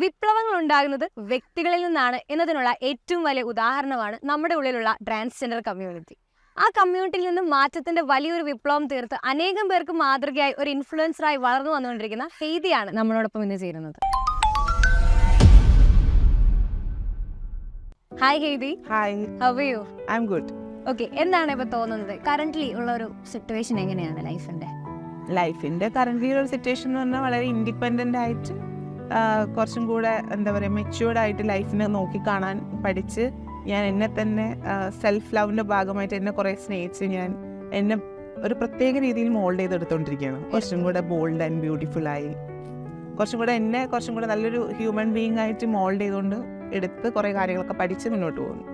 വിപ്ലവങ്ങൾ ഉണ്ടാകുന്നത് വ്യക്തികളിൽ നിന്നാണ് എന്നതിനുള്ള ഏറ്റവും വലിയ ഉദാഹരണമാണ് നമ്മുടെ ഉള്ളിലുള്ള ട്രാൻസ്ജെൻഡർ കമ്മ്യൂണിറ്റി ആ കമ്മ്യൂണിറ്റിയിൽ നിന്നും മാറ്റത്തിന്റെ വലിയൊരു വിപ്ലവം തീർത്ത് അനേകം പേർക്ക് മാതൃകയായി ഒരു ഇൻഫ്ലുവൻസറായി വളർന്നു വന്നുകൊണ്ടിരിക്കുന്ന ഹെയ്തിയാണ് നമ്മളോടൊപ്പം ഇന്ന് ചേരുന്നത്. Hi Hethi hi how you I'm good okay എന്താണ് ഇപ്പൊ തോന്നുന്നത്? കറന്റ്ലി ഉള്ള ഒരു സിറ്റുവേഷൻ എങ്ങനെയാണ് ലൈഫിന്റെ? ലൈഫിന്റെ കറന്റ് ഒരു സിറ്റുവേഷൻ എന്ന് പറഞ്ഞാൽ വളരെ ഇൻഡിപെൻഡന്റ് ആയിട്ട് കുറച്ചും കൂടെ എന്താ പറയുക മെച്യൂർഡ് ആയിട്ട് ലൈഫിനെ നോക്കി കാണാൻ പഠിച്ച് ഞാൻ എന്നെ തന്നെ സെൽഫ് ലവിന്റെ ഭാഗമായിട്ട് എന്നെ കുറേ സ്നേഹിച്ച് ഞാൻ എന്നെ ഒരു പ്രത്യേക രീതിയിൽ മോൾഡ് ചെയ്തെടുത്തോണ്ടിരിക്കുകയാണ്. കുറച്ചും കൂടെ ബോൾഡ് ആൻഡ് ബ്യൂട്ടിഫുൾ ആയി. കുറച്ചും കൂടെ എന്നെ കുറച്ചും കൂടെ നല്ലൊരു ഹ്യൂമൻ ബീങ് ആയിട്ട് മോൾഡ് ചെയ്തുകൊണ്ട് എടുത്ത് കുറേ കാര്യങ്ങളൊക്കെ പഠിച്ച് മുന്നോട്ട് പോകുന്നു.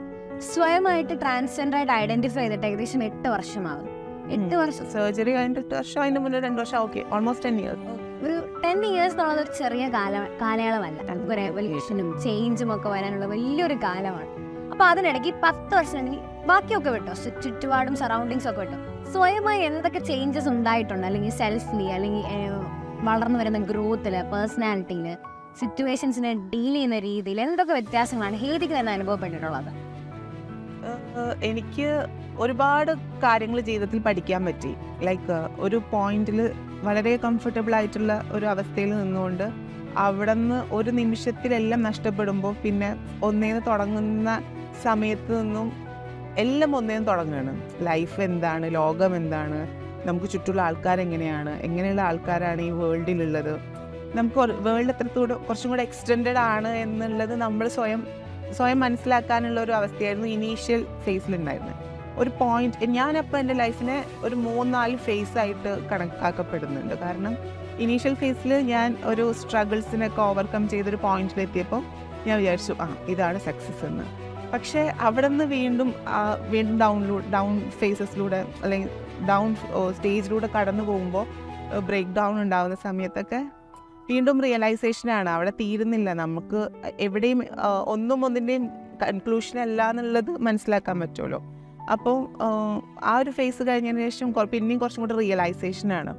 സ്വയമായിട്ട് ട്രാൻസ്ജെൻഡർ ആയിട്ട് ഐഡന്റിഫൈ ചെയ്തിട്ട് ഏകദേശം എട്ട് വർഷമാകും എട്ട് വർഷം. സർജറി കഴിഞ്ഞിട്ട് എട്ട് വർഷം അതിന് മുന്നേ രണ്ട് വർഷം ഓക്കെ ഓൾമോസ്റ്റ് ടെൻ ഇയേഴ്സ് ഒരു ടെൻ ഇയേഴ്സ് എന്നുള്ളത് ഒരു ചെറിയ കാല കാലയളവല്ല. നമുക്ക് ഒരു എവല്യൂഷനും ചേഞ്ചും ഒക്കെ വരാനുള്ള വലിയൊരു കാലമാണ്. അപ്പൊ അതിനിടയ്ക്ക് പത്ത് വർഷം ഉണ്ടെങ്കിൽ ബാക്കിയൊക്കെ വിട്ടോ? ചുറ്റുപാടും സറൗണ്ടിങ്സ് ഒക്കെ വിട്ടോ? സ്വയമായി എന്തൊക്കെ ചേഞ്ചസ് ഉണ്ടായിട്ടുണ്ട്? അല്ലെങ്കിൽ സെൽഫിലി അല്ലെങ്കിൽ വളർന്നു വരുന്ന ഗ്രോത്തിൽ പേഴ്സണാലിറ്റിയിൽ സിറ്റുവേഷൻസിനെ ഡീൽ ചെയ്യുന്ന രീതിയിൽ എന്തൊക്കെ വ്യത്യാസങ്ങളാണ് ഹേദിക്ക് തന്നെ അനുഭവപ്പെട്ടിട്ടുള്ളത്? എനിക്ക് ഒരുപാട് കാര്യങ്ങൾ ജീവിതത്തിൽ പഠിക്കാൻ പറ്റി. ലൈക്ക് ഒരു പോയിന്റിൽ വളരെ കംഫർട്ടബിൾ ആയിട്ടുള്ള ഒരു അവസ്ഥയിൽ നിന്നുകൊണ്ട് അവിടെ നിന്ന് ഒരു നിമിഷത്തിലെല്ലാം നഷ്ടപ്പെടുമ്പോൾ പിന്നെ ഒന്നേന്ന് തുടങ്ങുന്ന സമയത്ത് നിന്നും എല്ലാം ഒന്നേന്ന് തുടങ്ങുകയാണ്. ലൈഫ് എന്താണ്? ലോകം എന്താണ്? നമുക്ക് ചുറ്റുള്ള ആൾക്കാരെങ്ങനെയാണ് എങ്ങനെയുള്ള ആൾക്കാരാണ് ഈ വേൾഡിലുള്ളത് നമുക്ക് വേൾഡ് എത്രത്തോടെ കുറച്ചും കൂടെ എക്സ്റ്റെൻഡഡ് ആണ് എന്നുള്ളത് നമ്മൾ സ്വയം സ്വയം മനസ്സിലാക്കാനുള്ള ഒരു അവസ്ഥയായിരുന്നു ഇനീഷ്യൽ ഫേസിലുണ്ടായിരുന്നത് ഒരു പോയിന്റ് ഞാനപ്പോൾ എന്റെ ലൈഫിനെ ഒരു മൂന്നാൽ ഫേസ് ആയിട്ട് കണക്കാക്കപ്പെടുന്നുണ്ട്. കാരണം ഇനീഷ്യൽ ഫേസിൽ ഞാൻ ഒരു സ്ട്രഗിൾസിനൊക്കെ ഓവർകം ചെയ്തൊരു പോയിന്റിലെത്തിയപ്പോൾ ഞാൻ വിചാരിച്ചു ആ ഇതാണ് സക്സസ് എന്ന് പക്ഷേ അവിടെ നിന്ന് വീണ്ടും വീണ്ടും ഡൗണിലൂടെ ഡൗൺ ഫേസസിലൂടെ അല്ലെങ്കിൽ ഡൗൺ സ്റ്റേജിലൂടെ കടന്നു പോകുമ്പോൾ ബ്രേക്ക് ഡൗൺ ഉണ്ടാകുന്ന സമയത്തൊക്കെ വീണ്ടും റിയലൈസേഷനാണ് അവിടെ തീരുന്നില്ല. നമുക്ക് എവിടെയും ഒന്നും ഒന്നിന്റെയും കൺക്ലൂഷൻ അല്ല എന്നുള്ളത് മനസ്സിലാക്കാൻ പറ്റുമല്ലോ അപ്പോൾ ആ ഒരു ഫേസ് കഴിഞ്ഞതിന് ശേഷം പിന്നെയും കുറച്ചും കൂടെ റിയലൈസേഷനാണ്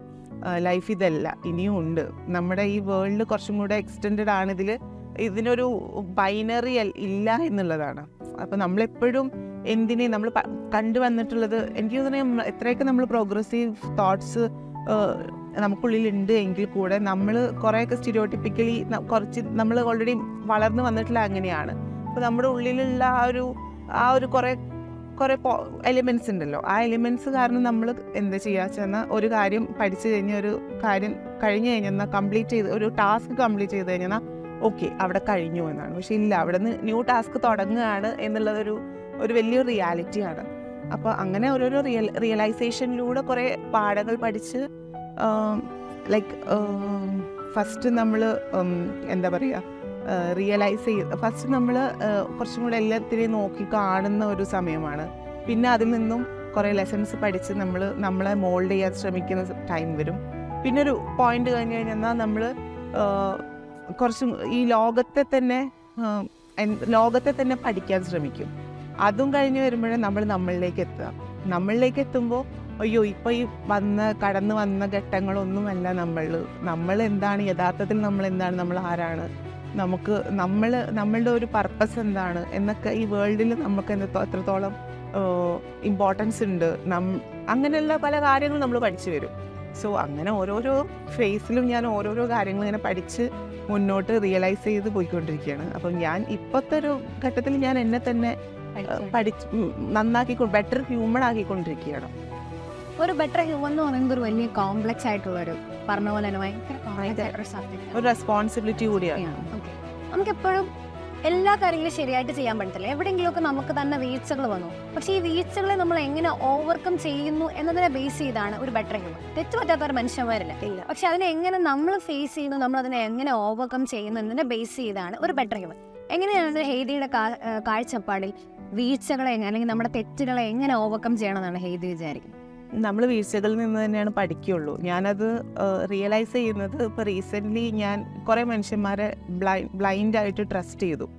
ലൈഫ് ഇതല്ല. ഇനിയും ഉണ്ട്. നമ്മുടെ ഈ വേൾഡ് കുറച്ചും കൂടെ എക്സ്റ്റെൻഡ് ആണിതിൽ ഇതിനൊരു ബൈനറി ഇല്ല എന്നുള്ളതാണ്. അപ്പോൾ നമ്മളെപ്പോഴും എന്തിനെ നമ്മൾ കണ്ടുവന്നിട്ടുള്ളത് എനിക്ക് തോന്നുന്നത് എത്രയൊക്കെ നമ്മൾ പ്രോഗ്രസീവ് തോട്ട്സ് നമുക്കുള്ളിലുണ്ട് എങ്കിൽ കൂടെ നമ്മൾ കുറേയൊക്കെ സ്റ്റിരിയോട്ടിപ്പിക്കലി കുറച്ച് നമ്മൾ ഓൾറെഡി വളർന്നു വന്നിട്ടുള്ള അങ്ങനെയാണ്. അപ്പോൾ നമ്മുടെ ഉള്ളിലുള്ള ആ ഒരു ആ ഒരു കുറേ കുറേ എലിമെന്റ്സ് ഉണ്ടല്ലോ. ആ എലിമെന്റ്സ് കാരണം നമ്മൾ എന്താ ചെയ്യുക വെച്ചാൽ ഒരു കാര്യം പഠിച്ചു കഴിഞ്ഞ ഒരു കാര്യം കഴിഞ്ഞു കഴിഞ്ഞാൽ കംപ്ലീറ്റ് ചെയ്ത് ഒരു ടാസ്ക് കംപ്ലീറ്റ് ചെയ്ത് കഴിഞ്ഞാൽ ഓക്കെ അവിടെ കഴിഞ്ഞു എന്നാണ്. പക്ഷെ ഇല്ല അവിടെ നിന്ന് ന്യൂ ടാസ്ക് തുടങ്ങുകയാണ് എന്നുള്ളതൊരു ഒരു വലിയൊരു റിയാലിറ്റിയാണ് അപ്പോൾ അങ്ങനെ ഓരോരോ റിയൽ റിയലൈസേഷനിലൂടെ കുറേ പാഠങ്ങൾ പഠിച്ച് ലൈക്ക് ഫസ്റ്റ് നമ്മൾ എന്താ പറയുക റിയലൈസ് ചെയ്ത് ഫസ്റ്റ് നമ്മൾ കുറച്ചും കൂടെ എല്ലാത്തിനെയും നോക്കി കാണുന്ന ഒരു സമയമാണ്. പിന്നെ അതിൽ നിന്നും കുറേ ലെസൺസ് പഠിച്ച് നമ്മൾ നമ്മളെ മോൾഡ് ചെയ്യാൻ ശ്രമിക്കുന്ന ടൈം വരും. പിന്നെ ഒരു പോയിന്റ് കഴിഞ്ഞ് കഴിഞ്ഞാൽ നമ്മൾ കുറച്ചും ഈ ലോകത്തെ തന്നെ ലോകത്തെ തന്നെ പഠിക്കാൻ ശ്രമിക്കും. അതും കഴിഞ്ഞ് വരുമ്പോഴേ നമ്മൾ നമ്മളിലേക്ക് എത്തുക. നമ്മളിലേക്ക് എത്തുമ്പോൾ അയ്യോ ഇപ്പോൾ ഈ വന്ന കടന്നു വന്ന ഘട്ടങ്ങളൊന്നുമല്ല നമ്മൾ നമ്മൾ എന്താണ് യഥാർത്ഥത്തിൽ നമ്മൾ എന്താണ് നമ്മൾ ആരാണ് നമുക്ക് നമ്മൾ നമ്മളുടെ ഒരു പർപ്പസ് എന്താണ്? എന്നൊക്കെ ഈ വേൾഡിൽ നമുക്ക് എന്തോ എത്രത്തോളം ഇമ്പോർട്ടൻസ് ഉണ്ട്? നം അങ്ങനെയുള്ള പല കാര്യങ്ങളും നമ്മൾ പഠിച്ചു വരും. സോ അങ്ങനെ ഓരോരോ ഫേസിലും ഞാൻ ഓരോരോ കാര്യങ്ങൾ ഇങ്ങനെ പഠിച്ച് മുന്നോട്ട് റിയലൈസ് ചെയ്ത് പോയിക്കൊണ്ടിരിക്കുകയാണ്. അപ്പം ഞാൻ ഇപ്പോഴത്തെ ഒരു ഘട്ടത്തിൽ ഞാൻ എന്നെ തന്നെ പഠിച്ച് നന്നാക്കി ബെറ്റർ ഹ്യൂമൺ ആക്കിക്കൊണ്ടിരിക്കുകയാണ്. ഒരു ബെറ്റർ ഹ്യൂമൻ എന്ന് പറയുന്നത് ഒരു വലിയ കോംപ്ലക്സ് ആയിട്ടുള്ള ഒരു പറഞ്ഞ പോലെ തന്നെ ഭയങ്കര കോംപ്ലക്സ് ആയിട്ടൊരു സബ്ജക്റ്റ് ഒരു റെസ്പോൺസിബിലിറ്റി കൂടിയാണ്. നമുക്ക് എപ്പോഴും എല്ലാ കാര്യങ്ങളും ശരിയായിട്ട് ചെയ്യാൻ പറ്റത്തില്ല. എവിടെയെങ്കിലുമൊക്കെ നമുക്ക് തന്നെ വീഴ്ചകൾ വന്നു. പക്ഷേ ഈ വീഴ്ചകളെ നമ്മൾ എങ്ങനെ ഓവർകം ചെയ്യുന്നു എന്നതിനെ ബേസ് ചെയ്താണ് ഒരു ബെറ്റർ ഹ്യൂമൻ തെറ്റ് പറ്റാത്ത ഒരു മനുഷ്യന്മാരില്ല? ഇല്ല. പക്ഷെ അതിനെ എങ്ങനെ നമ്മൾ ഫേസ് ചെയ്യുന്നു നമ്മൾ അതിനെ എങ്ങനെ ഓവർകം ചെയ്യുന്നു എന്നതിനെ ബേസ് ചെയ്താണ് ഒരു ബെറ്റർ ഹ്യൂമൻ എങ്ങനെയാണ് ഹെയ്തിയുടെ കാഴ്ചപ്പാടിൽ വീഴ്ചകളെ അല്ലെങ്കിൽ നമ്മുടെ തെറ്റുകളെ എങ്ങനെ ഓവർകം ചെയ്യണമെന്നാണ് ഹെയ്തി വിചാരിക്കുന്നത്? നമ്മൾ വീഴ്ചകളിൽ നിന്ന് തന്നെയാണ് പഠിക്കുകയുള്ളൂ ഞാനത് റിയലൈസ് ചെയ്യുന്നത് ഇപ്പോൾ റീസെന്റ്ലി ഞാൻ കുറേ മനുഷ്യന്മാരെ ബ്ലൈ ബ്ലൈൻഡായിട്ട് ട്രസ്റ്റ് ചെയ്തു.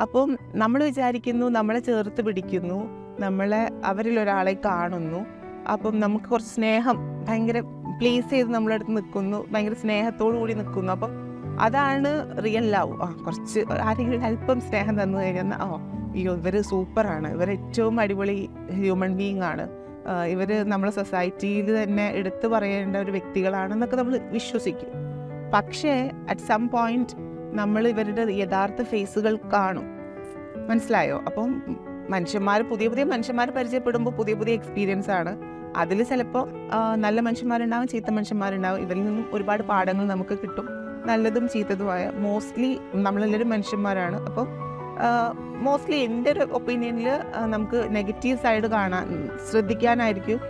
അപ്പം നമ്മൾ വിചാരിക്കുന്നു നമ്മളെ ചേർത്ത് പിടിക്കുന്നു നമ്മളെ അവരിൽ ഒരാളെ കാണുന്നു. അപ്പം നമുക്ക് കുറച്ച് സ്നേഹം ഭയങ്കര പ്ലീസ് ചെയ്ത് നമ്മളെ അടുത്ത് നിൽക്കുന്നു ഭയങ്കര സ്നേഹത്തോടു കൂടി നിൽക്കുന്നു. അപ്പം അതാണ് റിയൽ ലവ് ആ കുറച്ച് ആരെങ്കിലും അല്പം സ്നേഹം തന്നു കഴിഞ്ഞാൽ ഓ ഇവർ സൂപ്പറാണ് ഇവർ ഏറ്റവും അടിപൊളി ഹ്യൂമൻ ബീങ് ആണ്. ഇവർ നമ്മളെ സൊസൈറ്റിയിൽ തന്നെ എടുത്തു പറയേണ്ട ഒരു വ്യക്തികളാണെന്നൊക്കെ നമ്മൾ വിശ്വസിക്കും. പക്ഷേ അറ്റ് സം പോയിന്റ് നമ്മൾ ഇവരുടെ യഥാർത്ഥ ഫേസുകൾ കാണും. മനസ്സിലായോ? അപ്പം മനുഷ്യന്മാർ പുതിയ പുതിയ മനുഷ്യന്മാർ പരിചയപ്പെടുമ്പോൾ പുതിയ പുതിയ എക്സ്പീരിയൻസ് ആണ്. അതിൽ ചിലപ്പോൾ നല്ല മനുഷ്യന്മാരുണ്ടാവും ചീത്ത മനുഷ്യന്മാരുണ്ടാവും. ഇവരിൽ നിന്നും ഒരുപാട് പാഠങ്ങൾ നമുക്ക് കിട്ടും. നല്ലതും ചീത്തതുമായ മോസ്റ്റ്ലി നമ്മളെല്ലാവരും മനുഷ്യന്മാരാണ്. അപ്പം മോസ്റ്റ്ലി എന്റെ ഒരു ഒപ്പീനിയനിൽ നമുക്ക് നെഗറ്റീവ് സൈഡ് കാണാൻ ശ്രദ്ധിക്കാനായിരിക്കും.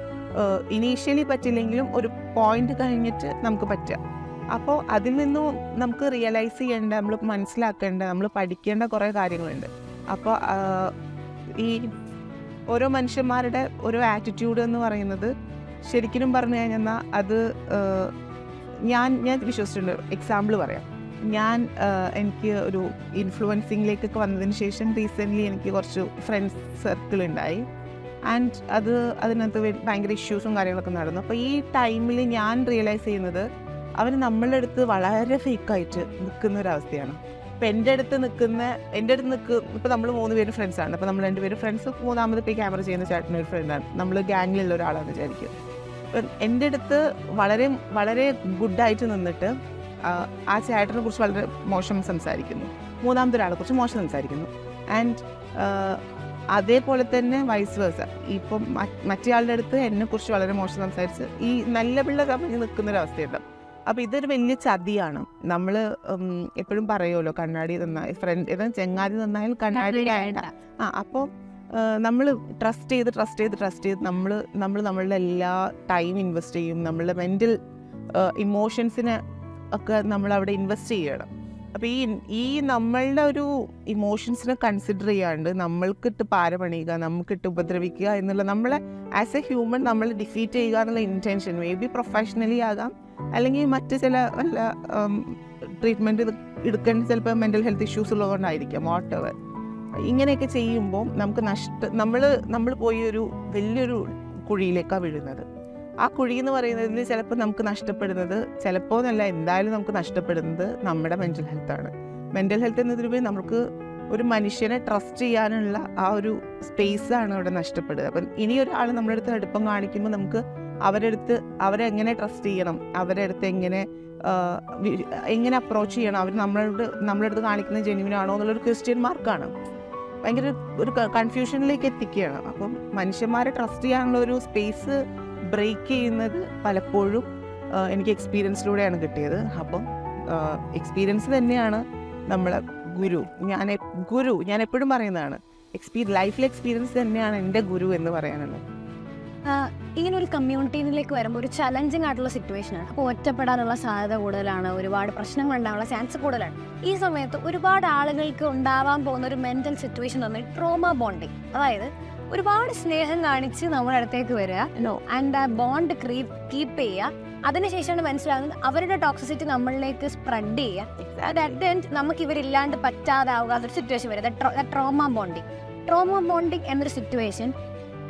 ഇനീഷ്യലി പറ്റില്ലെങ്കിലും ഒരു പോയിന്റ് കഴിഞ്ഞിട്ട് നമുക്ക് പറ്റുക. അപ്പോൾ അതിൽ നിന്നും നമുക്ക് റിയലൈസ് ചെയ്യേണ്ട നമ്മൾ മനസ്സിലാക്കേണ്ട നമ്മൾ പഠിക്കേണ്ട കുറേ കാര്യങ്ങളുണ്ട്. അപ്പോൾ ഈ ഓരോ മനുഷ്യന്മാരുടെ ഓരോ ആറ്റിറ്റ്യൂഡ് എന്ന് പറയുന്നത് ശരിക്കും പറഞ്ഞു കഴിഞ്ഞാൽ അത് ഞാൻ ഞാൻ വിശ്വസിച്ചിട്ടുണ്ട്. എക്സാമ്പിൾ പറയാം. ഞാൻ എനിക്ക് ഒരു ഇൻഫ്ലുവൻസിങ്ങിലേക്കൊക്കെ വന്നതിന് ശേഷം റീസെന്റ്ലി എനിക്ക് കുറച്ച് ഫ്രണ്ട്സ് സർക്കിൾ ഉണ്ടായി. ആൻഡ് അത് അതിനകത്ത് ഭയങ്കര ഇഷ്യൂസും കാര്യങ്ങളൊക്കെ നടന്നു. അപ്പോൾ ഈ ടൈമിൽ ഞാൻ റിയലൈസ് ചെയ്യുന്നത് അവർ നമ്മളുടെ അടുത്ത് വളരെ ഫേക്കായിട്ട് നിൽക്കുന്ന ഒരവസ്ഥയാണ് ഇപ്പം എന്റെ അടുത്ത് നിൽക്കുന്ന എന്റെ അടുത്ത് നിൽക്ക് ഇപ്പം നമ്മൾ മൂന്ന് പേര് ഫ്രണ്ട്സാണ് അപ്പോൾ നമ്മൾ രണ്ട് പേര് ഫ്രണ്ട്സ് മൂന്നാമത് ഇപ്പോൾ ക്യാമറ ചെയ്യുന്ന ചേട്ടന്റെ ഒരു ഫ്രണ്ടാണ് നമ്മൾ ഗാങ്ങിലുള്ള ഒരാളാണെന്ന് വിചാരിക്കും. എന്റെ അടുത്ത് വളരെ വളരെ ഗുഡായിട്ട് നിന്നിട്ട് ആ, ചേട്ടനെ കുറിച്ച് വളരെ മോശം സംസാരിക്കുന്നു. മൂന്നാമത്തെ ഒരാളെ കുറിച്ച് മോശം സംസാരിക്കുന്നു. ആൻഡ് അതേപോലെ തന്നെ വൈസ് വേഴ്സ ഇപ്പം മറ്റേയാളുടെ അടുത്ത് എന്നെ കുറിച്ച് വളരെ മോശം സംസാരിച്ച് ഈ നല്ല പിള്ള കമ്പനി നിൽക്കുന്നൊരവസ്ഥയുണ്ട്. അപ്പം അപ്പോൾ ഇതൊരു വലിയ ചതിയാണ്. നമ്മൾ എപ്പോഴും പറയുമല്ലോ കണ്ണാടി നന്നായി ഫ്രണ്ട് ഏതാ ചെങ്ങാതി നന്നായാലും കണ്ണാടി ആയിട്ട് ആ അപ്പോൾ നമ്മൾ ട്രസ്റ്റ് ചെയ്ത് ട്രസ്റ്റ് ചെയ്ത് ട്രസ്റ്റ് ചെയ്ത് നമ്മൾ നമ്മൾ നമ്മളുടെ എല്ലാ ടൈം ഇൻവെസ്റ്റ് ചെയ്യും. നമ്മളുടെ മെന്റൽ ഇമോഷൻസിനെ ഒക്കെ നമ്മൾ അവിടെ ഇൻവെസ്റ്റ് ചെയ്യണം. അപ്പോൾ ഈ ഈ നമ്മളുടെ ഒരു ഇമോഷൻസിനെ കൺസിഡർ ചെയ്യാണ്ട് നമ്മൾക്കിട്ട് പാരമണിയുക നമുക്കിട്ട് ഉപദ്രവിക്കുക എന്നുള്ള നമ്മളെ ആസ് എ ഹ്യൂമൻ നമ്മൾ ഡിഫീറ്റ് ചെയ്യുക എന്നുള്ള ഇന്റൻഷൻ മേ ബി പ്രൊഫഷണലി ആകാം അല്ലെങ്കിൽ മറ്റ് ചില വല്ല ട്രീറ്റ്മെന്റ് എടുക്കേണ്ട ചിലപ്പോൾ മെന്റൽ ഹെൽത്ത് ഇഷ്യൂസ് ഉള്ളതുകൊണ്ടായിരിക്കാം വാട്ട് എവർ ഇങ്ങനെയൊക്കെ ചെയ്യുമ്പോൾ നമുക്ക് നഷ്ട നമ്മൾ നമ്മൾ പോയി ഒരു വലിയൊരു കുഴിയിലേക്കാണ് വീഴുന്നത്. ആ കുഴി എന്ന് പറയുന്നതിൽ ചിലപ്പോൾ നമുക്ക് നഷ്ടപ്പെടുന്നത് ചിലപ്പോൾ എന്നല്ല എന്തായാലും നമുക്ക് നഷ്ടപ്പെടുന്നത് നമ്മുടെ മെന്റൽ ഹെൽത്താണ് മെന്റൽ ഹെൽത്ത് എന്നതിലുപരി നമുക്ക് ഒരു മനുഷ്യനെ ട്രസ്റ്റ് ചെയ്യാനുള്ള ആ ഒരു സ്പേസാണ് അവിടെ നഷ്ടപ്പെടുന്നത് അപ്പം ഇനി ഒരാൾ നമ്മുടെ അടുത്ത് അടുപ്പം കാണിക്കുമ്പോൾ നമുക്ക് അവരുടെ അടുത്ത് അവരെ എങ്ങനെ ട്രസ്റ്റ് ചെയ്യണം അവരെ അടുത്ത് എങ്ങനെ എങ്ങനെ അപ്രോച്ച് ചെയ്യണം അവർ നമ്മളോട് നമ്മുടെ അടുത്ത് കാണിക്കുന്നത് ആണോ എന്നുള്ളൊരു ക്വസ്റ്റ്യൻ മാർക്കാണ് ഭയങ്കര ഒരു കൺഫ്യൂഷനിലേക്ക് എത്തിക്കുകയാണ്. അപ്പം മനുഷ്യന്മാരെ ട്രസ്റ്റ് ചെയ്യാനുള്ള ഒരു സ്പേസ് ബ്രേക്ക് ചെയ്യുന്നത് പലപ്പോഴും എനിക്ക് എക്സ്പീരിയൻസിലൂടെയാണ് കിട്ടിയത്. അപ്പം എക്സ്പീരിയൻസ് തന്നെയാണ് നമ്മളെ ഗുരു. ഞാൻ ഗുരു ഞാൻ എപ്പോഴും പറയുന്നതാണ് എക്സ്പീരി ലൈഫിലെ എക്സ്പീരിയൻസ് തന്നെയാണ് എന്റെ ഗുരു എന്ന് പറയാനുള്ളത്. ഇങ്ങനെ ഒരു കമ്മ്യൂണിറ്റിയിലേക്ക് വരുമ്പോൾ ഒരു ചലഞ്ചിങ് ആയിട്ടുള്ള സിറ്റുവേഷൻ ആണ് അപ്പോൾ ഒറ്റപ്പെടാനുള്ള സാധ്യത കൂടുതലാണ് ഒരുപാട് പ്രശ്നങ്ങൾ ഉണ്ടാകാനുള്ള ചാൻസ് കൂടുതലാണ്. ഈ സമയത്ത് ഒരുപാട് ആളുകൾക്ക് ഉണ്ടാവാൻ പോകുന്ന ഒരു മെന്റൽ സിറ്റുവേഷൻ തന്നെ ട്രോമ ബോണ്ടിങ്. അതായത് ഒരുപാട് സ്നേഹം കാണിച്ച് നമ്മുടെ അടുത്തേക്ക് വരിക. ആൻഡ് ആ ബോണ്ട് കീപ്പ് ചെയ്യുക. അതിനുശേഷമാണ് മനസ്സിലാകുന്നത് അവരുടെ ടോക്സിസിറ്റി നമ്മളിലേക്ക് സ്പ്രെഡ് ചെയ്യുക. അറ്റ് അറ്റ് എൻഡ് നമുക്ക് ഇവരില്ലാണ്ട് പറ്റാതാവുക. അതൊരു സിറ്റുവേഷൻ വരും. ട്രോമ ബോണ്ടിങ് ട്രോമ ബോണ്ടിങ് എന്നൊരു സിറ്റുവേഷൻ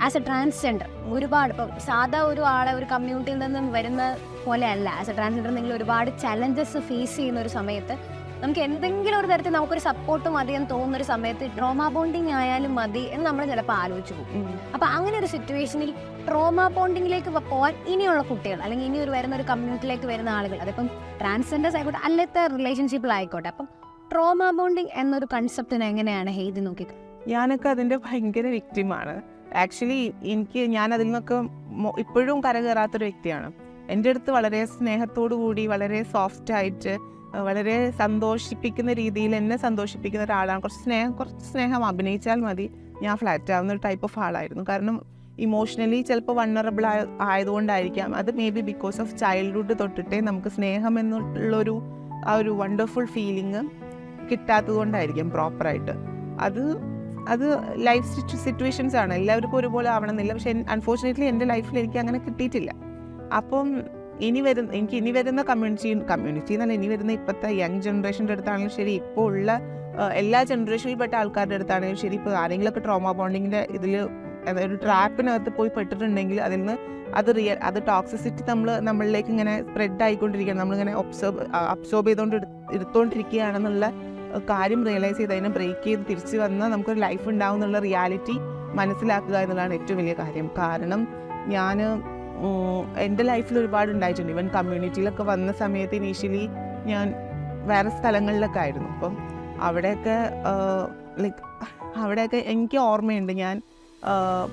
ആസ് എ ട്രാൻസ്ജെൻഡർ ഒരുപാട് ഇപ്പം സാധാ ഒരു ആളെ ഒരു കമ്മ്യൂണിറ്റിയിൽ നിന്നും വരുന്ന പോലെ അല്ല. ആസ് എ ട്രാൻസ്ജെൻഡർ നിങ്ങൾ ഒരുപാട് ചലഞ്ചസ് ഫേസ് ചെയ്യുന്ന ഒരു സമയത്ത് നമുക്ക് എന്തെങ്കിലും ഒരു തരത്തിൽ നമുക്കൊരു സപ്പോർട്ട് മതി എന്ന് തോന്നുന്ന ഒരു സമയത്ത് ട്രോമ ബോണ്ടിങ് ആയാലും മതി എന്ന് നമ്മൾ ചിലപ്പോൾ ആലോചിച്ചു പോകും. അപ്പൊ അങ്ങനെ ഒരു സിറ്റുവേഷനിൽ ട്രോമ ബോണ്ടിങ്ങിലേക്ക് പോകാൻ ഇനിയുള്ള കുട്ടികൾ അല്ലെങ്കിൽ ഇനി ഒരു വരുന്ന ഒരു കമ്മ്യൂണിറ്റിയിലേക്ക് വരുന്ന ആളുകൾ അതിപ്പം ട്രാൻസ്ജെൻഡേഴ്സ് ആയിക്കോട്ടെ അല്ലാത്ത റിലേഷൻഷിപ്പിലായിക്കോട്ടെ അപ്പം ട്രോമ ബോണ്ടിങ് എന്നൊരു കൺസെപ്റ്റിനെ എങ്ങനെയാണ് ഹെയ്തി നോക്കി? ഞാനൊക്കെ അതിന്റെ ഭയങ്കര വ്യക്തിമാണ് ആക്ച്വലി എനിക്ക് ഞാൻ അതിൽ നിന്നൊക്കെ ഇപ്പോഴും കരകയറാത്തൊരു വ്യക്തിയാണ്. എന്റെ അടുത്ത് വളരെ സ്നേഹത്തോടു കൂടി വളരെ സോഫ്റ്റ് ആയിട്ട് വളരെ സന്തോഷിപ്പിക്കുന്ന രീതിയിൽ എന്നെ സന്തോഷിപ്പിക്കുന്ന ഒരാളാണ്. കുറച്ച് സ്നേഹം കുറച്ച് സ്നേഹം അഭിനയിച്ചാൽ മതി. ഞാൻ ഫ്ലാറ്റ് ആവുന്ന ഒരു ടൈപ്പ് ഓഫ് ആളായിരുന്നു. കാരണം ഇമോഷണലി ചിലപ്പോൾ വണ്ണറബിൾ ആയ ആയതുകൊണ്ടായിരിക്കാം. അത് may be because of childhood തൊട്ടിട്ടേ നമുക്ക് സ്നേഹം എന്നുള്ളൊരു ആ ഒരു വണ്ടർഫുൾ ഫീലിംഗ് കിട്ടാത്തത് കൊണ്ടായിരിക്കും പ്രോപ്പറായിട്ട് അത് അത് ലൈഫ് സിറ്റുവേഷൻസ് ആണ്. എല്ലാവർക്കും ഒരുപോലെ ആവണമെന്നില്ല. പക്ഷെ അൺഫോർച്ചുനേറ്റ്ലി എന്റെ ലൈഫിൽ എനിക്ക് അങ്ങനെ കിട്ടിയിട്ടില്ല. അപ്പം ഇനി വരുന്ന എനിക്ക് ഇനി വരുന്ന കമ്മ്യൂണിറ്റി കമ്മ്യൂണിറ്റി എന്നല്ല ഇനി വരുന്ന ഇപ്പോഴത്തെ യങ് ജനറേഷന്റെ അടുത്താണെങ്കിലും ശരി ഇപ്പോൾ ഉള്ള എല്ലാ ജനറേഷനിൽ പെട്ട ആൾക്കാരുടെ അടുത്താണെങ്കിലും ശരി ഇപ്പോൾ ആരെങ്കിലുമൊക്കെ ട്രോമ ബോണ്ടിങ്ങിന്റെ ഇതിൽ ഒരു ട്രാപ്പിനകത്ത് പോയി പെട്ടിട്ടുണ്ടെങ്കിൽ അതിൽ നിന്ന് അത് റിയൽ അത് ടോക്സിസിറ്റി നമ്മൾ നമ്മളിലേക്ക് ഇങ്ങനെ സ്പ്രെഡ് ആയിക്കൊണ്ടിരിക്കുകയാണ്. നമ്മളിങ്ങനെ ഒബ്സർവ് അബ്സോർബ് ചെയ്തുകൊണ്ട് എടു- എടുത്തുകൊണ്ടിരിക്കുകയാണെന്നുള്ള കാര്യം റിയലൈസ് ചെയ്ത് അതിനെ ബ്രേക്ക് ചെയ്ത് തിരിച്ചു വന്നാൽ നമുക്കൊരു ലൈഫ് ഉണ്ടാവും എന്നുള്ള റിയാലിറ്റി മനസ്സിലാക്കുക എന്നുള്ളതാണ് ഏറ്റവും വലിയ കാര്യം. കാരണം ഞാൻ എന്റെ ലൈഫിൽ ഒരുപാട് ഉണ്ടായിട്ടുണ്ട്. ഇവൻ കമ്മ്യൂണിറ്റിയിലൊക്കെ വന്ന സമയത്ത് ഇനീഷ്യലി ഞാൻ വേറെ സ്ഥലങ്ങളിലൊക്കെ ആയിരുന്നു. അപ്പം അവിടെയൊക്കെ ലൈക്ക് അവിടെയൊക്കെ എനിക്ക് ഓർമ്മയുണ്ട്. ഞാൻ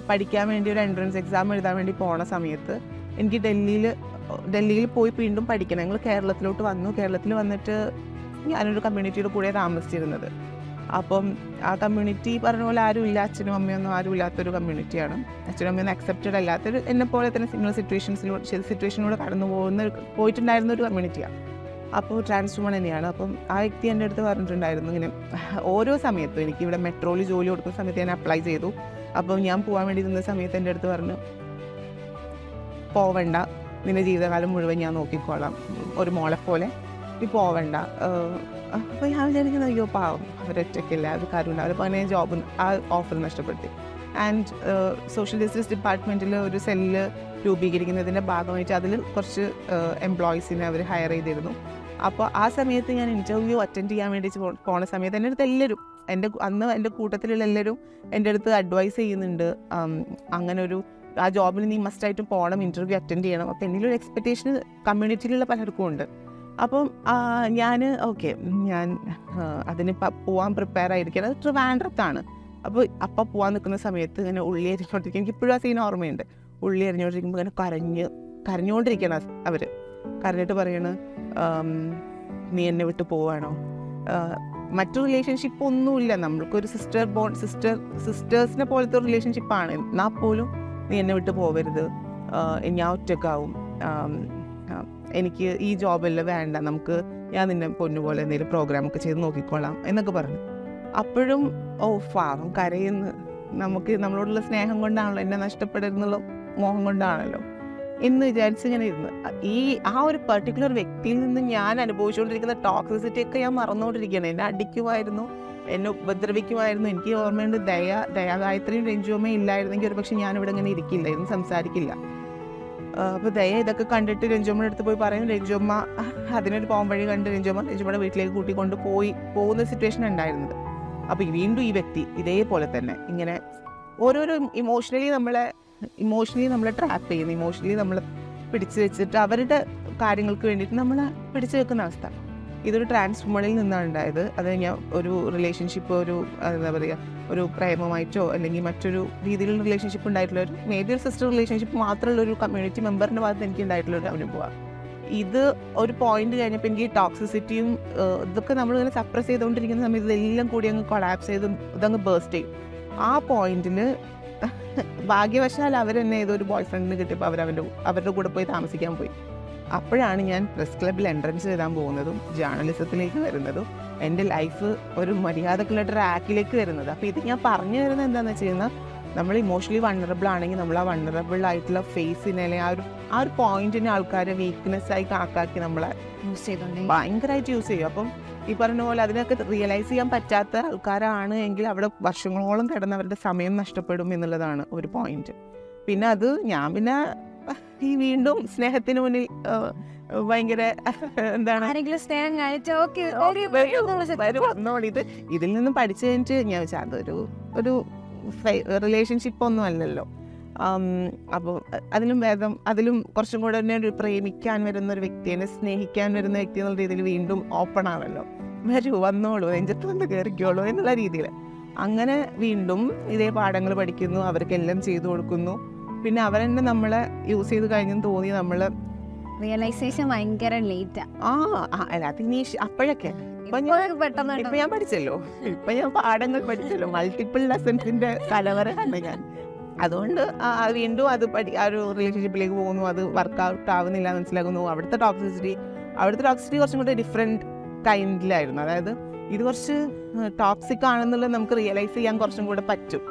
പഠിക്കാൻ വേണ്ടി ഒരു എൻട്രൻസ് എക്സാം എഴുതാൻ വേണ്ടി പോണ സമയത്ത് എനിക്ക് ഡൽഹിയിൽ ഡൽഹിയിൽ പോയി വീണ്ടും പഠിക്കണം. ഞങ്ങൾ കേരളത്തിലോട്ട് വന്നു. കേരളത്തിൽ വന്നിട്ട് ഞാനൊരു കമ്മ്യൂണിറ്റിയുടെ കൂടെ താമസിച്ചിരുന്നത്. അപ്പം ആ കമ്മ്യൂണിറ്റി പറഞ്ഞ പോലെ ആരും ഇല്ല അച്ഛനും അമ്മയൊന്നും ആരും ഇല്ലാത്തൊരു കമ്മ്യൂണിറ്റിയാണ് അച്ഛനും അമ്മയൊന്നും അക്സെപ്റ്റഡ് അല്ലാത്തൊരു എന്നെ പോലെ തന്നെ സിമിലർ സിറ്റുവേഷൻസിലൂടെ സിറ്റുവേഷനിലൂടെ കടന്നു പോകുന്ന പോയിട്ടുണ്ടായിരുന്ന ഒരു കമ്മ്യൂണിറ്റിയാണ് അപ്പോൾ ട്രാൻസ് വുമൺ തന്നെയാണ്. അപ്പം ആ വ്യക്തി എന്റെ അടുത്ത് പറഞ്ഞിട്ടുണ്ടായിരുന്നു ഇങ്ങനെ ഓരോ സമയത്തും എനിക്ക് ഇവിടെ മെട്രോയിൽ ജോലി കൊടുക്കുന്ന സമയത്ത് ഞാൻ അപ്ലൈ ചെയ്തു. അപ്പം ഞാൻ പോകാൻ വേണ്ടി നിന്ന സമയത്ത് എന്റെ അടുത്ത് പറഞ്ഞു പോവണ്ട. നിന്റെ ജീവിതകാലം മുഴുവൻ ഞാൻ നോക്കിക്കോളാം. ഒരു മോളെ പോലെ നീ പോവണ്ട. അപ്പോൾ ഞാൻ വിചാരിക്കുന്നത് അയ്യോ പാവം. അവരൊറ്റയ്ക്കില്ല അവർ കാര്യമില്ല അവർ പറഞ്ഞ ജോബ് ആ ഓഫർ നഷ്ടപ്പെടുത്തി. ആൻഡ് സോഷ്യൽ ജസ്റ്റിസ് ഡിപ്പാർട്ട്മെന്റിൽ ഒരു സെല്ല് രൂപീകരിക്കുന്നതിന്റെ ഭാഗമായിട്ട് അതിൽ കുറച്ച് എംപ്ലോയീസിനെ അവർ ഹയർ ചെയ്തിരുന്നു. അപ്പോൾ ആ സമയത്ത് ഞാൻ ഇന്റർവ്യൂ അറ്റൻഡ് ചെയ്യാൻ വേണ്ടി പോണ സമയത്ത് എന്റെ അടുത്ത് എല്ലാവരും എന്റെ അന്ന് എന്റെ കൂട്ടത്തിലുള്ള എല്ലാവരും എന്റെ അടുത്ത് അഡ്വൈസ് ചെയ്യുന്നുണ്ട്. അങ്ങനെ ഒരു ആ ജോബിന് നീ മസ്റ്റായിട്ടും പോകണം ഇന്റർവ്യൂ അറ്റൻഡ് ചെയ്യണം. അപ്പോൾ എന്തെങ്കിലും ഒരു എക്സ്പെക്റ്റേഷൻ കമ്മ്യൂണിറ്റിയിലുള്ള പലർക്കും ഉണ്ട്. അപ്പം ഞാൻ ഓക്കെ ഞാൻ അതിന് പോവാൻ പ്രിപ്പയർ ആയിരിക്കണം അത് ട്രിവാൻഡ്രത്താണ്. അപ്പോൾ അപ്പം പോകാൻ നിൽക്കുന്ന സമയത്ത് ഇങ്ങനെ ഉള്ളി അരിഞ്ഞുകൊണ്ടിരിക്കും എനിക്ക് ഇപ്പോഴും ആ സീൻ ഓർമ്മയുണ്ട്. ഉള്ളി അരിഞ്ഞുകൊണ്ടിരിക്കുമ്പോൾ ഇങ്ങനെ കരഞ്ഞ് കരഞ്ഞുകൊണ്ടിരിക്കുകയാണ് അവർ കരഞ്ഞിട്ട് പറയാണ് നീ എന്നെ വിട്ട് പോവാണോ? മറ്റു റിലേഷൻഷിപ്പ് ഒന്നുമില്ല. നമ്മൾക്കൊരു സിസ്റ്റർ ബോൺ സിസ്റ്റർ സിസ്റ്റേഴ്സിനെ പോലത്തെ ഒരു റിലേഷൻഷിപ്പാണ് എന്നാൽ പോലും നീ എന്നെ വിട്ട് പോവരുത്. ഞാൻ ഒറ്റക്കാവും. എനിക്ക് ഈ ജോബല്ല വേണ്ട നമുക്ക് ഞാൻ നിന്നെ പൊന്നുപോലെ എന്തെങ്കിലും പ്രോഗ്രാം ഒക്കെ ചെയ്ത് നോക്കിക്കോളാം എന്നൊക്കെ പറഞ്ഞു. അപ്പോഴും ഓ പാവം കരയുന്നു. നമുക്ക് നമ്മളോടുള്ള സ്നേഹം കൊണ്ടാണല്ലോ എന്നെ നഷ്ടപ്പെടരുന്നുള്ള മോഹം കൊണ്ടാണല്ലോ എന്ന് വിചാരിച്ച് ഇങ്ങനെ ഇരുന്ന്. ഈ ആ ഒരു പെർട്ടിക്കുലർ വ്യക്തിയിൽ നിന്ന് ഞാൻ അനുഭവിച്ചുകൊണ്ടിരിക്കുന്ന ടോക്സിസിറ്റി ഒക്കെ ഞാൻ മറന്നുകൊണ്ടിരിക്കുകയാണ്. എന്നെ അടിക്കുമായിരുന്നു എന്നെ ഉപദ്രവിക്കുമായിരുന്നു. എനിക്ക് ഓർമ്മയുണ്ട് ദയ ദയാഗായത്രിയും രഞ്ജുവമ്മയും ഇല്ലായിരുന്നെങ്കിൽ ഒരു പക്ഷേ ഞാനിവിടെ ഇങ്ങനെ ഇരിക്കില്ലായിരുന്നു സംസാരിക്കില്ല. അപ്പോൾ ദയ ഇതൊക്കെ കണ്ടിട്ട് രഞ്ജുമ്മയുടെ അടുത്ത് പോയി പറയും രഞ്ജുമ്മ അതിനൊരു പോംവഴി വഴി കണ്ട് രഞ്ജുമ്മ രഞ്ജുമ്മയുടെ വീട്ടിലേക്ക് കൂട്ടിക്കൊണ്ട് പോയി പോകുന്ന സിറ്റുവേഷൻ ഉണ്ടായിരുന്നത്. അപ്പോൾ വീണ്ടും ഈ വ്യക്തി ഇതേപോലെ തന്നെ ഇങ്ങനെ ഓരോരോ ഇമോഷണലി നമ്മളെ ഇമോഷണലി നമ്മളെ ട്രാപ്പ് ചെയ്യുന്നു ഇമോഷണലി നമ്മളെ പിടിച്ചു വെച്ചിട്ട് അവരുടെ കാര്യങ്ങൾക്ക് വേണ്ടിയിട്ട് നമ്മളെ പിടിച്ചു വെക്കുന്ന അവസ്ഥ. ഇതൊരു ട്രാൻസ്ഫോമണിൽ നിന്നാണ് ഉണ്ടായത്. അത് ഞാൻ ഒരു റിലേഷൻഷിപ്പ് ഒരു എന്താ പറയുക ഒരു പ്രേമമായിട്ടോ അല്ലെങ്കിൽ മറ്റൊരു രീതിയിലുള്ള റിലേഷൻഷിപ്പ് ഉണ്ടായിട്ടുള്ള ഒരു മേബി ഒരു സിസ്റ്റർ റിലേഷൻഷിപ്പ് മാത്രമുള്ള ഒരു കമ്മ്യൂണിറ്റി മെമ്പറിന്റെ ഭാഗത്ത് എനിക്ക് ഉണ്ടായിട്ടുള്ള ഒരു അനുഭവമാണ് ഇത് ഒരു പോയിന്റ് കഴിഞ്ഞപ്പോൾ എനിക്ക് ടോക്സിസിറ്റിയും ഇതൊക്കെ നമ്മൾ ഇങ്ങനെ സപ്രസ് ചെയ്തുകൊണ്ടിരിക്കുന്ന സമയത്ത് ഇതെല്ലാം കൂടി അങ്ങ് കൊളാപ്സ് ചെയ്ത് ഇതങ്ങ് ബേസ്റ്റ് ചെയ്യും. ആ പോയിന്റിൽ ഭാഗ്യവശാൽ അവരെന്നെ ഏതോ ഒരു ബോയ് ഫ്രണ്ടിന് കിട്ടിയപ്പോൾ അവർ അവന്റെ അവരുടെ കൂടെ പോയി താമസിക്കാൻ പോയി. അപ്പോഴാണ് ഞാൻ പ്രസ് ക്ലബ്ബിൽ എൻട്രൻസ് എഴുതാൻ പോകുന്നതും ജേർണലിസത്തിലേക്ക് വരുന്നതും എന്റെ ലൈഫ് ഒരു മര്യാദക്കുള്ള ട്രാക്കിലേക്ക് വരുന്നത്. അപ്പോൾ ഇത് ഞാൻ പറഞ്ഞു തരുന്നത് എന്താണെന്ന് വെച്ച് കഴിഞ്ഞാൽ നമ്മൾ ഇമോഷണലി വണ്ണറബിൾ ആണെങ്കിൽ നമ്മൾ ആ വണ്ണറബിൾ ആയിട്ടുള്ള ഫേസിനെ അല്ലെങ്കിൽ ആ ഒരു ആ ഒരു പോയിന്റിനെ ആൾക്കാരെ വീക്ക്നെസ് ആയി കണക്കാക്കി നമ്മളെ യൂസ് ചെയ്തോണ്ട്. ഭയങ്കരമായിട്ട് യൂസ് ചെയ്യും. അപ്പം ഈ പറഞ്ഞ പോലെ അതിനൊക്കെ റിയലൈസ് ചെയ്യാൻ പറ്റാത്ത ആൾക്കാരാണ് എങ്കിൽ അവിടെ വർഷങ്ങളോളം കിടന്ന് അവരുടെ സമയം നഷ്ടപ്പെടും എന്നുള്ളതാണ് ഒരു പോയിന്റ് പിന്നെ അത് ഞാൻ പിന്നെ ഈ വീണ്ടും സ്നേഹത്തിന് മുന്നിൽ ഭയങ്കര എന്താണ്? ഇത് ഇതിൽ നിന്നും പഠിച്ചു കഴിഞ്ഞിട്ട് ഞാൻ വെച്ചാൽ അതൊരു ഒരു റിലേഷൻഷിപ്പ് ഒന്നും അല്ലല്ലോ. അപ്പോൾ അതിലും ഭേദം അതിലും കുറച്ചും കൂടെ തന്നെ ഒരു പ്രേമിക്കാൻ വരുന്ന ഒരു വ്യക്തിയെ സ്നേഹിക്കാൻ വരുന്ന വ്യക്തി എന്നുള്ള രീതിയിൽ വീണ്ടും ഓപ്പൺ ആണല്ലോ. വരൂ വന്നോളൂ എഞ്ചത്ത് വന്ന് കയറിക്കോളൂ എന്നുള്ള രീതിയിൽ അങ്ങനെ വീണ്ടും ഇതേ പാഠങ്ങൾ പഠിക്കുന്നു അവർക്കെല്ലാം ചെയ്തു കൊടുക്കുന്നു. പിന്നെ അവർ തന്നെ നമ്മളെ യൂസ് ചെയ്ത് കഴിഞ്ഞെന്ന് തോന്നി നമ്മൾ റിയലൈസേഷൻ ഭയങ്കര ലേറ്റാ ആ. അല്ല അപ്പോഴൊക്കെ. ഇപ്പൊ ഞാൻ- പഠിച്ചല്ലോ. ഇപ്പൊ ഞാൻ പാഠങ്ങൾ പഠിച്ചല്ലോ. മൾട്ടിപ്പിൾ ലെസൺസിന്റെ കലവറയാണ് ഞാൻ. അതുകൊണ്ട് വീണ്ടും അത് പഠി ആ ഒരു റിലേഷൻഷിപ്പിലേക്ക് പോകുന്നു. അത് വർക്കൗട്ട് ആവുന്നില്ല എന്ന് മനസ്സിലാക്കുന്നു അവിടുത്തെ ടോക്സിസിറ്റി അവിടുത്തെ ടോക്സിറ്റി കുറച്ചും കൂടെ ഡിഫറെന്റ് കൈൻഡിലായിരുന്നു അതായത് ഇത് കുറച്ച് ടോക്സിക് ആണെന്നുള്ളത് നമുക്ക് റിയലൈസ് ചെയ്യാൻ കുറച്ചും കൂടെ പറ്റും.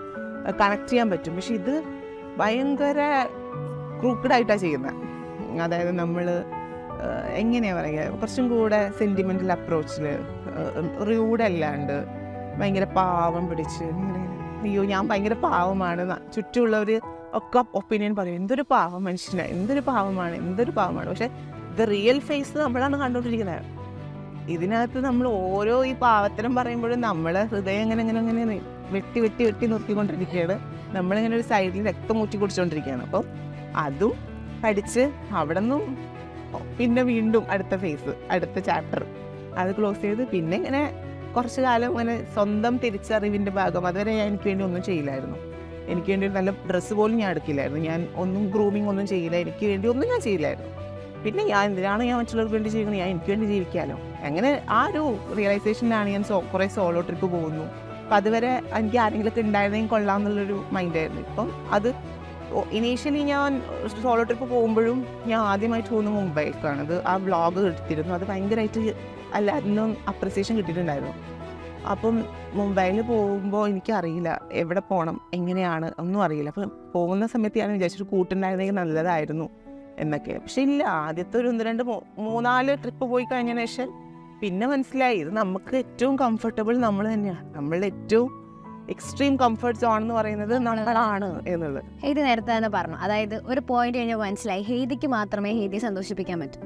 കണക്ട് ചെയ്യാൻ പറ്റും. പക്ഷെ ഇത് ഭയങ്കര ക്രൂക്കഡായിട്ടാണ് ചെയ്യുന്നത് അതായത് നമ്മൾ എങ്ങനെയാണ് പറയുക കുറച്ചും കൂടെ സെന്റിമെന്റൽ അപ്രോച്ചിൽ റൂഡല്ലാണ്ട് ഭയങ്കര പാവം പിടിച്ച് ഇങ്ങനെ അയ്യോ ഞാൻ ഭയങ്കര പാവമാണ്. ചുറ്റുമുള്ളവർ ഒക്കെ ഒപ്പീനിയൻ പറയും എന്തൊരു പാവം മനുഷ്യനാണ് എന്തൊരു പാവമാണ് എന്തൊരു പാവമാണ്. പക്ഷെ ഇത് റിയൽ ഫേസ് നമ്മളാണ് കണ്ടുകൊണ്ടിരിക്കുന്നത് ഇതിനകത്ത് നമ്മൾ ഓരോ ഈ പാവത്തരം പറയുമ്പോഴും നമ്മളെ ഹൃദയം എങ്ങനെ എങ്ങനെ അങ്ങനെ വെട്ടി വെട്ടി വെട്ടി നിർത്തിക്കൊണ്ടിരിക്കുകയാണ്. നമ്മളിങ്ങനെ ഒരു സൈഡിൽ രക്തം ഊറ്റി കുടിച്ചുകൊണ്ടിരിക്കുകയാണ് അപ്പം അതും പഠിച്ച് അവിടെ നിന്നും പിന്നെ വീണ്ടും അടുത്ത ഫേസ് അടുത്ത ചാപ്റ്റർ അത് ക്ലോസ് ചെയ്ത് പിന്നെ ഇങ്ങനെ കുറച്ച് കാലം ഇങ്ങനെ സ്വന്തം തിരിച്ചറിവിന്റെ ഭാഗം. അതുവരെ ഞാൻ എനിക്ക് വേണ്ടി ഒന്നും ചെയ്യില്ലായിരുന്നു. എനിക്ക് വേണ്ടി നല്ല ഡ്രസ്സ് പോലും ഞാൻ എടുക്കില്ലായിരുന്നു. ഞാൻ ഒന്നും ഗ്രൂമിങ് ഒന്നും ചെയ്യില്ല. എനിക്ക് വേണ്ടി ഒന്നും ഞാൻ ചെയ്യില്ലായിരുന്നു. പിന്നെ ഞാൻ എന്തിനാണ് ഞാൻ മറ്റുള്ളവർക്ക് വേണ്ടി ചെയ്യുന്നത്? ഞാൻ എനിക്ക് വേണ്ടി ജീവിക്കാമല്ലോ അങ്ങനെ ആ ഒരു റിയലൈസേഷനിലാണ് ഞാൻ കുറേ സോളോ ട്രിപ്പ് പോകുന്നു. അപ്പം അതുവരെ എനിക്ക് ആരെങ്കിലുമൊക്കെ ഉണ്ടായിരുന്നെങ്കിൽ കൊള്ളാം എന്നുള്ളൊരു മൈൻഡായിരുന്നു ഇപ്പം അത് ഇനീഷ്യലി ഞാൻ സോളോ ട്രിപ്പ് പോകുമ്പോഴും ഞാൻ ആദ്യമായിട്ട് പോകുന്ന മുംബൈക്കാണ്. അത് ആ വ്ളോഗ് എടുത്തിരുന്നു. അത് ഭയങ്കരമായിട്ട് എല്ലാത്തിനും അപ്രിസിയേഷൻ കിട്ടിയിട്ടുണ്ടായിരുന്നു. അപ്പം മുംബൈയിൽ പോകുമ്പോൾ എനിക്കറിയില്ല എവിടെ പോകണം എങ്ങനെയാണ് ഒന്നും അറിയില്ല. അപ്പം പോകുന്ന സമയത്ത് ഞാൻ വിചാരിച്ചൊരു കൂട്ടുണ്ടായിരുന്നെങ്കിൽ നല്ലതായിരുന്നു എന്നൊക്കെ. പക്ഷെ ഇല്ല ആദ്യത്തെ ഒരു ഒന്ന് രണ്ട് മൂന്നാൽ ട്രിപ്പ് പോയി കഴിഞ്ഞതിന് ശേഷം പിന്നെ മനസ്സിലായി ഇത് നമുക്ക് ഏറ്റവും കംഫർട്ടബിൾ നമ്മൾ തന്നെയാണ്. നമ്മളുടെ ഏറ്റവും എക്സ്ട്രീം കംഫർട്ട് സോൺ എന്ന് പറയുന്നത് നമ്മളാണ് എന്നുള്ളത്. ഹെയ്തി നേരത്തെ തന്നെ പറഞ്ഞു. അതായത് ഒരു പോയിന്റ് കഴിഞ്ഞാൽ മനസ്സിലായി ഹെയ്തിക്ക് മാത്രമേ ഹെയ്തിയെ സന്തോഷിപ്പിക്കാൻ പറ്റൂ.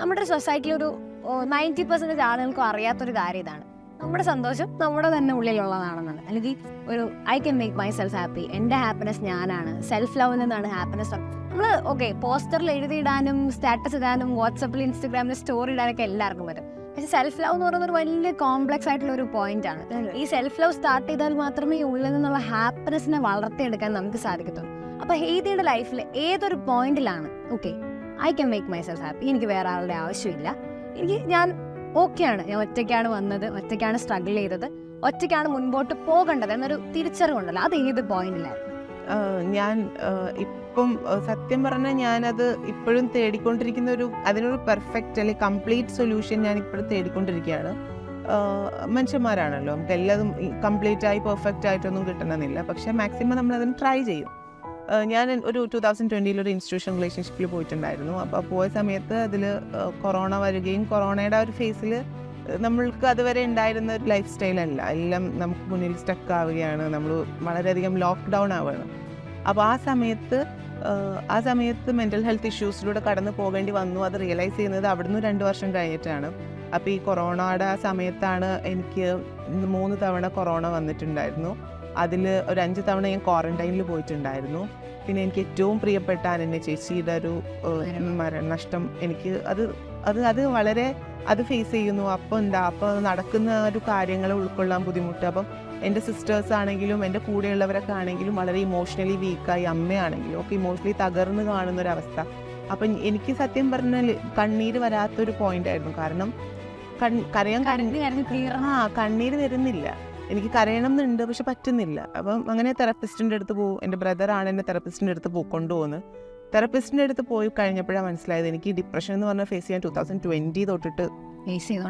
നമ്മുടെ സൊസൈറ്റിയിൽ ഒരു നയന്റി പെർസെന്റേജ് ആളുകൾക്കും അറിയാത്തൊരു കാര്യം ഇതാണ്. നമ്മുടെ സന്തോഷം നമ്മുടെ തന്നെ ഉള്ളിലുള്ളതാണെന്നാണ് അല്ലെങ്കിൽ ഒരു I can make myself happy എന്റെ ഹാപ്പിനെസ് ഞാനാണ്. സെൽഫ് ലവ് എന്നാണ് ഹാപ്പിനെസ് നമ്മൾ ഓക്കെ പോസ്റ്ററിൽ എഴുതിയിടാനും സ്റ്റാറ്റസ് ഇടാനും വാട്സപ്പിൽ ഇൻസ്റ്റഗ്രാമിൽ സ്റ്റോറി ഇടാനൊക്കെ എല്ലാവർക്കും പറ്റും. പക്ഷെ സെൽഫ് ലവ് എന്ന് പറയുന്നത് ഒരു വലിയ കോംപ്ലക്സ് ആയിട്ടുള്ള ഒരു പോയിന്റ് ആണ്. ഈ സെൽഫ് ലവ് സ്റ്റാർട്ട് ചെയ്താൽ മാത്രമേ ഉള്ളിൽ നിന്നുള്ള ഹാപ്പിനെസ്സിനെ വളർത്തിയെടുക്കാൻ നമുക്ക് സാധിക്കത്തുള്ളൂ. അപ്പൊ ഹെയ്തിയുടെ ലൈഫിൽ ഏതൊരു പോയിന്റിലാണ് okay I can make myself happy എനിക്ക് വേറെ ആളുടെ ആവശ്യമില്ല. എനിക്ക് ഞാൻ ഓക്കെയാണ് ഞാൻ ഒറ്റയ്ക്കാണ് വന്നത് ഒറ്റയ്ക്കാണ് സ്ട്രഗിൾ ചെയ്തത് ഒറ്റയ്ക്കാണ് മുൻപോട്ട് പോകേണ്ടത് എന്നൊരു തിരിച്ചറിവുണ്ടല്ലോ. അത് ഏത് പോയിന്റിലായിരുന്നു ഞാൻ ഇപ്പം സത്യം പറഞ്ഞാൽ ഞാനത് ഇപ്പോഴും തേടിക്കൊണ്ടിരിക്കുന്ന ഒരു അതിനൊരു പെർഫെക്റ്റ് അല്ലെങ്കിൽ കംപ്ലീറ്റ് സൊല്യൂഷൻ ഞാൻ ഇപ്പോഴും തേടിക്കൊണ്ടിരിക്കുകയാണ് മനുഷ്യന്മാരാണല്ലോ. നമുക്ക് എല്ലാതും കംപ്ലീറ്റ് ആയി പെർഫെക്റ്റ് ആയിട്ടൊന്നും കിട്ടണമെന്നില്ല. പക്ഷേ മാക്സിമം നമ്മൾ അതിന് ട്രൈ ചെയ്യും. ഞാൻ ഒരു ടു തൗസൻഡ് ട്വന്റിയിൽ ഒരു ഇൻസ്റ്റിറ്റ്യൂഷൻ റിലേഷൻഷിപ്പിൽ പോയിട്ടുണ്ടായിരുന്നു. അപ്പോൾ പോയ സമയത്ത് അതിൽ കൊറോണ വരികയും കൊറോണയുടെ ആ ഒരു ഫേസിൽ നമ്മൾക്ക് അതുവരെ ഉണ്ടായിരുന്ന ഒരു ലൈഫ് സ്റ്റൈലല്ല. എല്ലാം നമുക്ക് മുന്നിൽ സ്റ്റക്ക് ആവുകയാണ് നമ്മൾ വളരെയധികം ലോക്ക്ഡൗൺ ആവുകയാണ്. അപ്പോൾ ആ സമയത്ത് ആ സമയത്ത് മെന്റൽ ഹെൽത്ത് ഇഷ്യൂസിലൂടെ കടന്നു പോകേണ്ടി വന്നു. അത് റിയലൈസ് ചെയ്യുന്നത് അവിടുന്ന് രണ്ട് വർഷം കഴിഞ്ഞിട്ടാണ്. അപ്പോൾ ഈ കൊറോണയുടെ ആ സമയത്താണ് എനിക്ക് മൂന്ന് തവണ കൊറോണ വന്നിട്ടുണ്ടായിരുന്നു. അതിൽ ഒരു അഞ്ച് തവണ ഞാൻ ക്വാറന്റൈനിൽ പോയിട്ടുണ്ടായിരുന്നു. പിന്നെ എനിക്ക് ഏറ്റവും പ്രിയപ്പെട്ട അനന്യ ചേച്ചിയുടെ ഒരു മരണനഷ്ടം മരണ നഷ്ടം എനിക്ക് അത് അത് അത് വളരെ അത് ഫേസ് ചെയ്യുന്നു. അപ്പോൾ എന്താ അപ്പോൾ നടക്കുന്ന ഒരു കാര്യങ്ങൾ ഉൾക്കൊള്ളാൻ ബുദ്ധിമുട്ട്. അപ്പം എന്റെ സിസ്റ്റേഴ്സ് ആണെങ്കിലും എന്റെ കൂടെയുള്ളവരൊക്കെ ആണെങ്കിലും വളരെ ഇമോഷണലി വീക്കായി അമ്മയാണെങ്കിലും ഒക്കെ ഇമോഷണലി തകർന്ന് കാണുന്ന ഒരു അവസ്ഥ അപ്പം എനിക്ക് സത്യം പറഞ്ഞാൽ കണ്ണീര് വരാത്തൊരു പോയിന്റ് ആയിരുന്നു. കാരണം കരയാൻ ആ കണ്ണീര് വരുന്നില്ല എനിക്ക് കരയണം എന്നുണ്ട് പക്ഷെ പറ്റുന്നില്ല. അപ്പം അങ്ങനെ തെറപ്പിസ്റ്റിന്റെ അടുത്ത് പോകും എന്റെ ബ്രദറാണ് എന്നെ തെറപ്പിസ്റ്റിന്റെ അടുത്ത് പോ കൊണ്ടുപോകുന്നത് തെറപ്പിസ്റ്റിന്റെ അടുത്ത് പോയി കഴിഞ്ഞപ്പോഴാണ് മനസ്സിലായത് എനിക്ക് ഡിപ്രഷൻ എന്ന് പറഞ്ഞാൽ ഫേസ് ചെയ്യാൻ ടൂ തൗസൻഡ് ട്വന്റി തൊട്ടിട്ട്